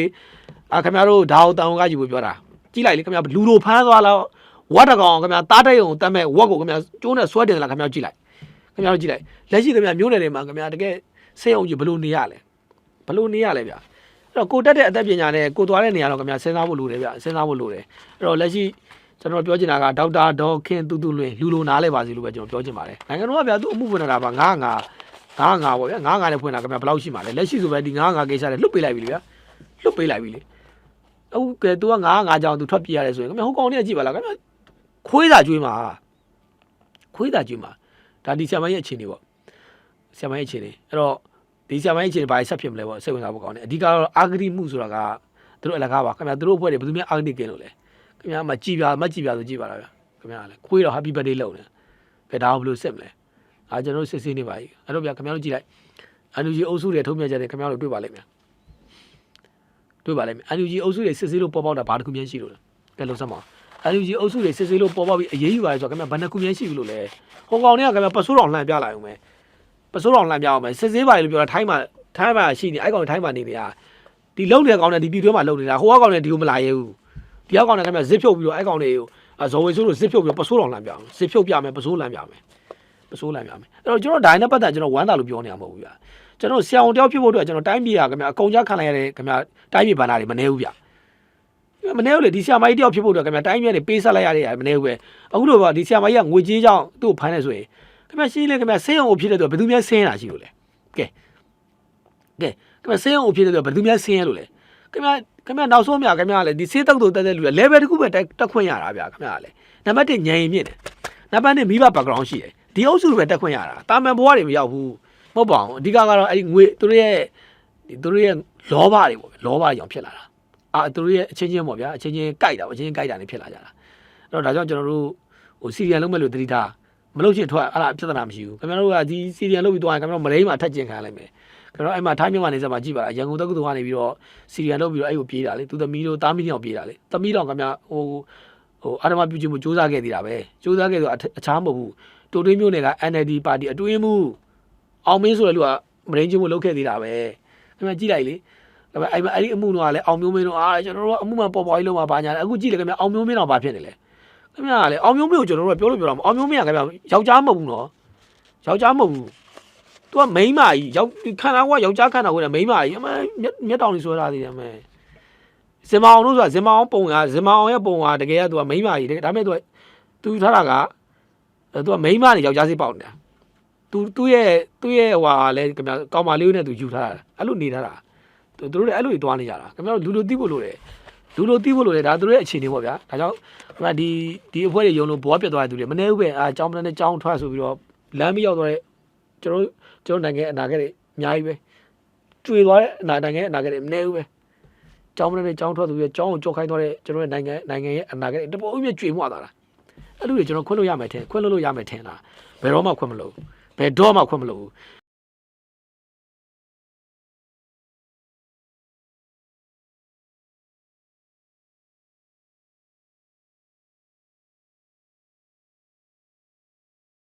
အာခင်ဗျားတို့ဒါကိုတောင်းကားကြည့်ဖို့ပြောတာကြည့်လိုက်လေခင်ဗျာလူလိုဖမ်းသွားတော့ ဝတ်တကောင်ခင်ဗျာတားတိုက်အောင်တတ်မဲ့ဝက်ကိုခင်ဗျာကျိုးနဲ့ဆွဲတင်လာခင်ဗျာကြည့်လိုက်ခင်ဗျာတို့ကြည့်လိုက်လက်ရှိခင်ဗျာမျိုးနယ်တွေမှာခင်ဗျာတကယ်စိတ်အောင်ကြည့်ဘလို့နေရလဲဘလို့နေရလဲဗျာအဲ့တော့ကိုတက်တဲ့အသက်ပညာနဲ့ကိုသွားတဲ့နေရာတော့ခင်ဗျာစဉ်းစားဖို့လိုတယ်ဗျစဉ်းစားဖို့လိုတယ်အဲ့တော့လက်ရှိကျွန်တော်ပြောချင်တာကဒေါက်တာဒေါ်ခင်တူတူလွင်လူလိုနားလဲပါစီလို့ပဲကျွန်တော်ပြောချင်ပါတယ်နိုင်ငံတော်ကဗျာသူ့အမှုဖွင့်တာပါငါးငါငါးငါပေါ့ဗျာငါးငါနဲ့ဖွင့်တာခင်ဗျာဘယ်လောက်ရှိမှာလဲလက်ရှိဆိုပဲဒီငါးငါကိစ္စတွေလွတ်ပေးလိုက်ပြီလေဗျာလွတ်ပေးလိုက်ပြီလေအခုကဲ तू ကငါးငါကြောင် तू ထွက်ပြေးရတယ်ဆိုရင်ခင်ဗျာဟိုကောင်လေးကကြည့်ပါလားခင်ဗျာ ခွေးသာကျွေးမှာခွေးသာကျွေးမှာဒါဒီဆရာမရဲ့အခြေအနေပေါ့ဆရာမရဲ့အခြေအနေအဲ့တော့ဒီဆရာမကြီးချင်းဘာဆက်ဖြစ်မလဲပေါ့စိတ်ဝင်စားဖို့ကောင်းတယ်အဓိကတော့အာဂတိမှုဆိုတာကသူတို့အလကားပါခင်ဗျာသူတို့အဖွဲ့တွေဘယ်သူများအာဂတိကင်းလို့လဲခင်ဗျာမကြည်ပြမကြည်ပြဆိုကြည်ပါလားဗျာခင်ဗျာလည်းခွေးတော့ happy birthday လုပ်နေကဲဒါကိုဘယ်လိုစစ်မလဲအာကျွန်တော်တို့စစ်စစ်နေပါ යි အဲ့တော့ဗျာခင်ဗျားတို့ကြည့်လိုက်အန်ယူဂျီအုပ်စုတွေထုံးမြတ်ကြတယ်ခင်ဗျားတို့တွေ့ပါလိမ့်မယ်တွေ့ပါလိမ့်မယ်အန်ယူဂျီအုပ်စုတွေစစ်စစ်လို့ပေါ်ပေါက်တာဘာတစ်ခုမှရှိလို့လဲကဲလုံးစမ်းပါ အန်ယူဂျီအုပ်စုတွေစစ်စစ်လို့ပေါ်ပေါက်ပြီးအရေးယူပါလေဆိုတော့ခင်ဗျာဘယ်နှခုမှရှိဘူးလို့လဲဟောကောင်တွေကခင်ဗျာပစိုးတော်လှန်ပြလိုက်အောင်မယ်ပစိုးတော်လှန်ပြအောင်မယ်စစ်စစ်ပါလေလို့ပြောတာထိုင်းမှာထိုင်းမှာရှိနေအဲ့ကောင်ထိုင်းမှာနေနေတာဒီလုံတဲ့ကောင်နဲ့ဒီပြည်တွင်းမှာလုံနေတာဟိုကောင်နဲ့ဒီကိုမလာရဲဘူးဒီကောင်နဲ့ခင်ဗျဇစ်ဖြုတ်ပြီးတော့အဲ့ကောင်တွေကိုဇော်ဝေဆိုးလို့ဇစ်ဖြုတ်ပြီးတော့ပစိုးတော်လမ်းပြအောင်ဇစ်ဖြုတ်ပြမယ်ပစိုးလမ်းပြမယ်ပစိုးလမ်းပြမယ်အဲ့တော့ကျွန်တော်ဒိုင်းနဲ့ပတ်သက်ကျွန်တော်ဝမ်းသာလို့ပြောနေမှာမဟုတ်ဘူးဗျာကျွန်တော်ဆရာဝန်တယောက်ဖြစ်ဖို့အတွက်ကျွန်တော်တိုင်းပြည်ကခင်ဗျအကုန်ကြခံလိုက်ရတဲ့ခင်ဗျတိုင်းပြည်ဘဏ္ဍာတွေမနေဘူးဗျ မနေဘူးလေဒီဆရာမကြီးတယောက်ဖြစ်ဖို့အတွက်ခင်ဗျတိုင်းပြည်တွေပေးဆက်လိုက်ရတဲ့မနေဘူးပဲအခုလိုပါဒီဆရာမကြီးကငွေကြေးကြောင့်သူ့ကိုဖမ်းနေဆိုရင်ခင်ဗျရှင်းလေခင်ဗျဆေးရုံကိုဖြစ်တဲ့သူဘယ်သူများဆင်းရတာရှိလို့လဲကဲကဲခင်ဗျဆေးရုံအဖြစ်တဲ့ဘယ်သူများဆင်းရဲလို့လဲခင်ဗျခင်ဗျနောက်ဆုံးမြခင်ဗျကလည်းဒီဆေးတောက်တုံတက်တဲ့လူက level တစ်ခုပဲတက်ခွင့်ရတာဗျာခင်ဗျကလည်းနံပါတ်1ညံရင်မြင့်တယ်နံပါတ်2မိဘ background ရှိတယ်ဒီအုပ်စုတွေပဲတက်ခွင့်ရတာတာမန်ဘဝတွေမရောက်ဘူးမဟုတ်ပါဘူးအဓိကကတော့အဲ့ဒီငွေသူတို့ရဲ့ဒီသူတို့ရဲ့လောဘတွေပေါ့လောဘတွေကြောင့်ဖြစ်လာတာ အာသူတို့ရဲ့အချင်းချင်းပေါ့ဗျာအချင်းချင်းကြိုက်တာပေါ့အချင်းချင်းကြိုက်တာနေဖြစ်လာကြတာအဲ့တော့ဒါကြောင့်ကျွန်တော်တို့ဟိုစီရီယံလုံးမဲ့လို့တတိထားမလို့ချင်ထွက်အဲ့ဒါပြဿနာမရှိဘူးခင်ဗျားတို့ကဒီစီရီယံလုံးပြီးသွားရင်ခင်ဗျားတို့မလိမ့်မှာထက်ကျင်ခံရလိုက်မယ်ကျွန်တော်အဲ့မှာထိုင်းမြန်မာနေစမှာကြည့်ပါလားရန်ကုန်တက္ကသိုလ်ကနေပြီးတော့စီရီယံလုပ်ပြီးတော့အဲ့ကိုပြေးတာလေသူသမီးတို့တားမီးတောင်ပြေးတာလေသမီးတောင်ကမြဟိုဟိုအာရမပြုချင်မှုစူးစမ်းခဲ့သေးတာပဲစူးစမ်းခဲ့ဆိုအခြားမဟုတ်ဘူးတိုတွင်းမျိုးနယ်က NLD ပါတီအတွင်းမှုအောင်မင်းဆိုတဲ့လူကမရင်းချင်းမှုလုပ်ခဲ့သေးတာပဲအဲ့မှာကြည့်လိုက်လေ ဒါပေမဲ့အဲ့အဲ့ဒီအမှုတော့ကလည်းအောင်မျိုးမင်းတို့အားကျွန်တော်တို့ကအမှုမှပေါ်ပေါ်ကြီးလုံးမှာပါညာတယ်အခုကြည့်လေခင်ဗျအောင်မျိုးမင်းတော့ဘာဖြစ်နေလဲခင်ဗျကလည်းအောင်မျိုးမင်းကိုကျွန်တော်တို့ကပြောလို့ပြောတာမအောင်မျိုးမင်းကခင်ဗျယောက်ျားမဟုတ်ဘူးနော်ယောက်ျားမဟုတ်ဘူးသူကမိန်းမကြီးယောက်ခန္ဓာကိုယ်ကယောက်ျားခန္ဓာကိုယ်နဲ့မိန်းမကြီးအမမျက်တောင်ကြီးဆွဲထားသေးတယ်အမဇင်မအောင်တို့ဆိုတာဇင်မအောင်ပုံကဇင်မအောင်ရဲ့ပုံကတကယ်ကသူကမိန်းမကြီးဒါပေမဲ့သူကသူထားတာကသူကမိန်းမကြီးယောက်ျားစိပေါက်နေတာသူသူ့ရဲ့သူ့ရဲ့ဟိုဟာလဲခင်ဗျကောင်းမလေးနဲ့သူယူထားတာအဲ့လိုနေထားတာ သူတို့လည်းအဲ့လိုကြီးတွားနေကြတာခင်ဗျားတို့လူလိုသိဖို့လိုတယ်လူလိုသိဖို့လိုတယ်ဒါသူတို့ရဲ့အခြေအနေပေါ့ဗျာဒါကြောင့်ခင်ဗျာဒီဒီအဖွဲ့တွေယုံလို့ဘောပြတ်သွားတဲ့သူတွေမနေဘူးပဲအာចောင်းပလန်နဲ့ចောင်းထွက်ဆိုပြီးတော့လမ်းမရောက်တော့တဲ့ကျွန်တော်ကျွန်တော်နိုင်ငံအနာဂတ်တွေအများကြီးပဲကျွေသွားတဲ့အနာနိုင်ငံအနာဂတ်တွေမနေဘူးပဲကျောင်းမနဲ့ကျောင်းထွက်သူရဲ့ကျောင်းကိုကြောက်ခိုင်းသွားတဲ့ကျွန်တော်ရဲ့နိုင်ငံနိုင်ငံရဲ့အနာဂတ်တွေတပေါ်ဦးမြကျွေမှုသွားတာအဲ့လိုတွေကျွန်တော်ခွင့်လို့ရမယ်ထင်ခွင့်လို့လို့ရမယ်ထင်လားဘယ်တော့မှခွင့်မလို့ဘယ်တော့မှခွင့်မလို့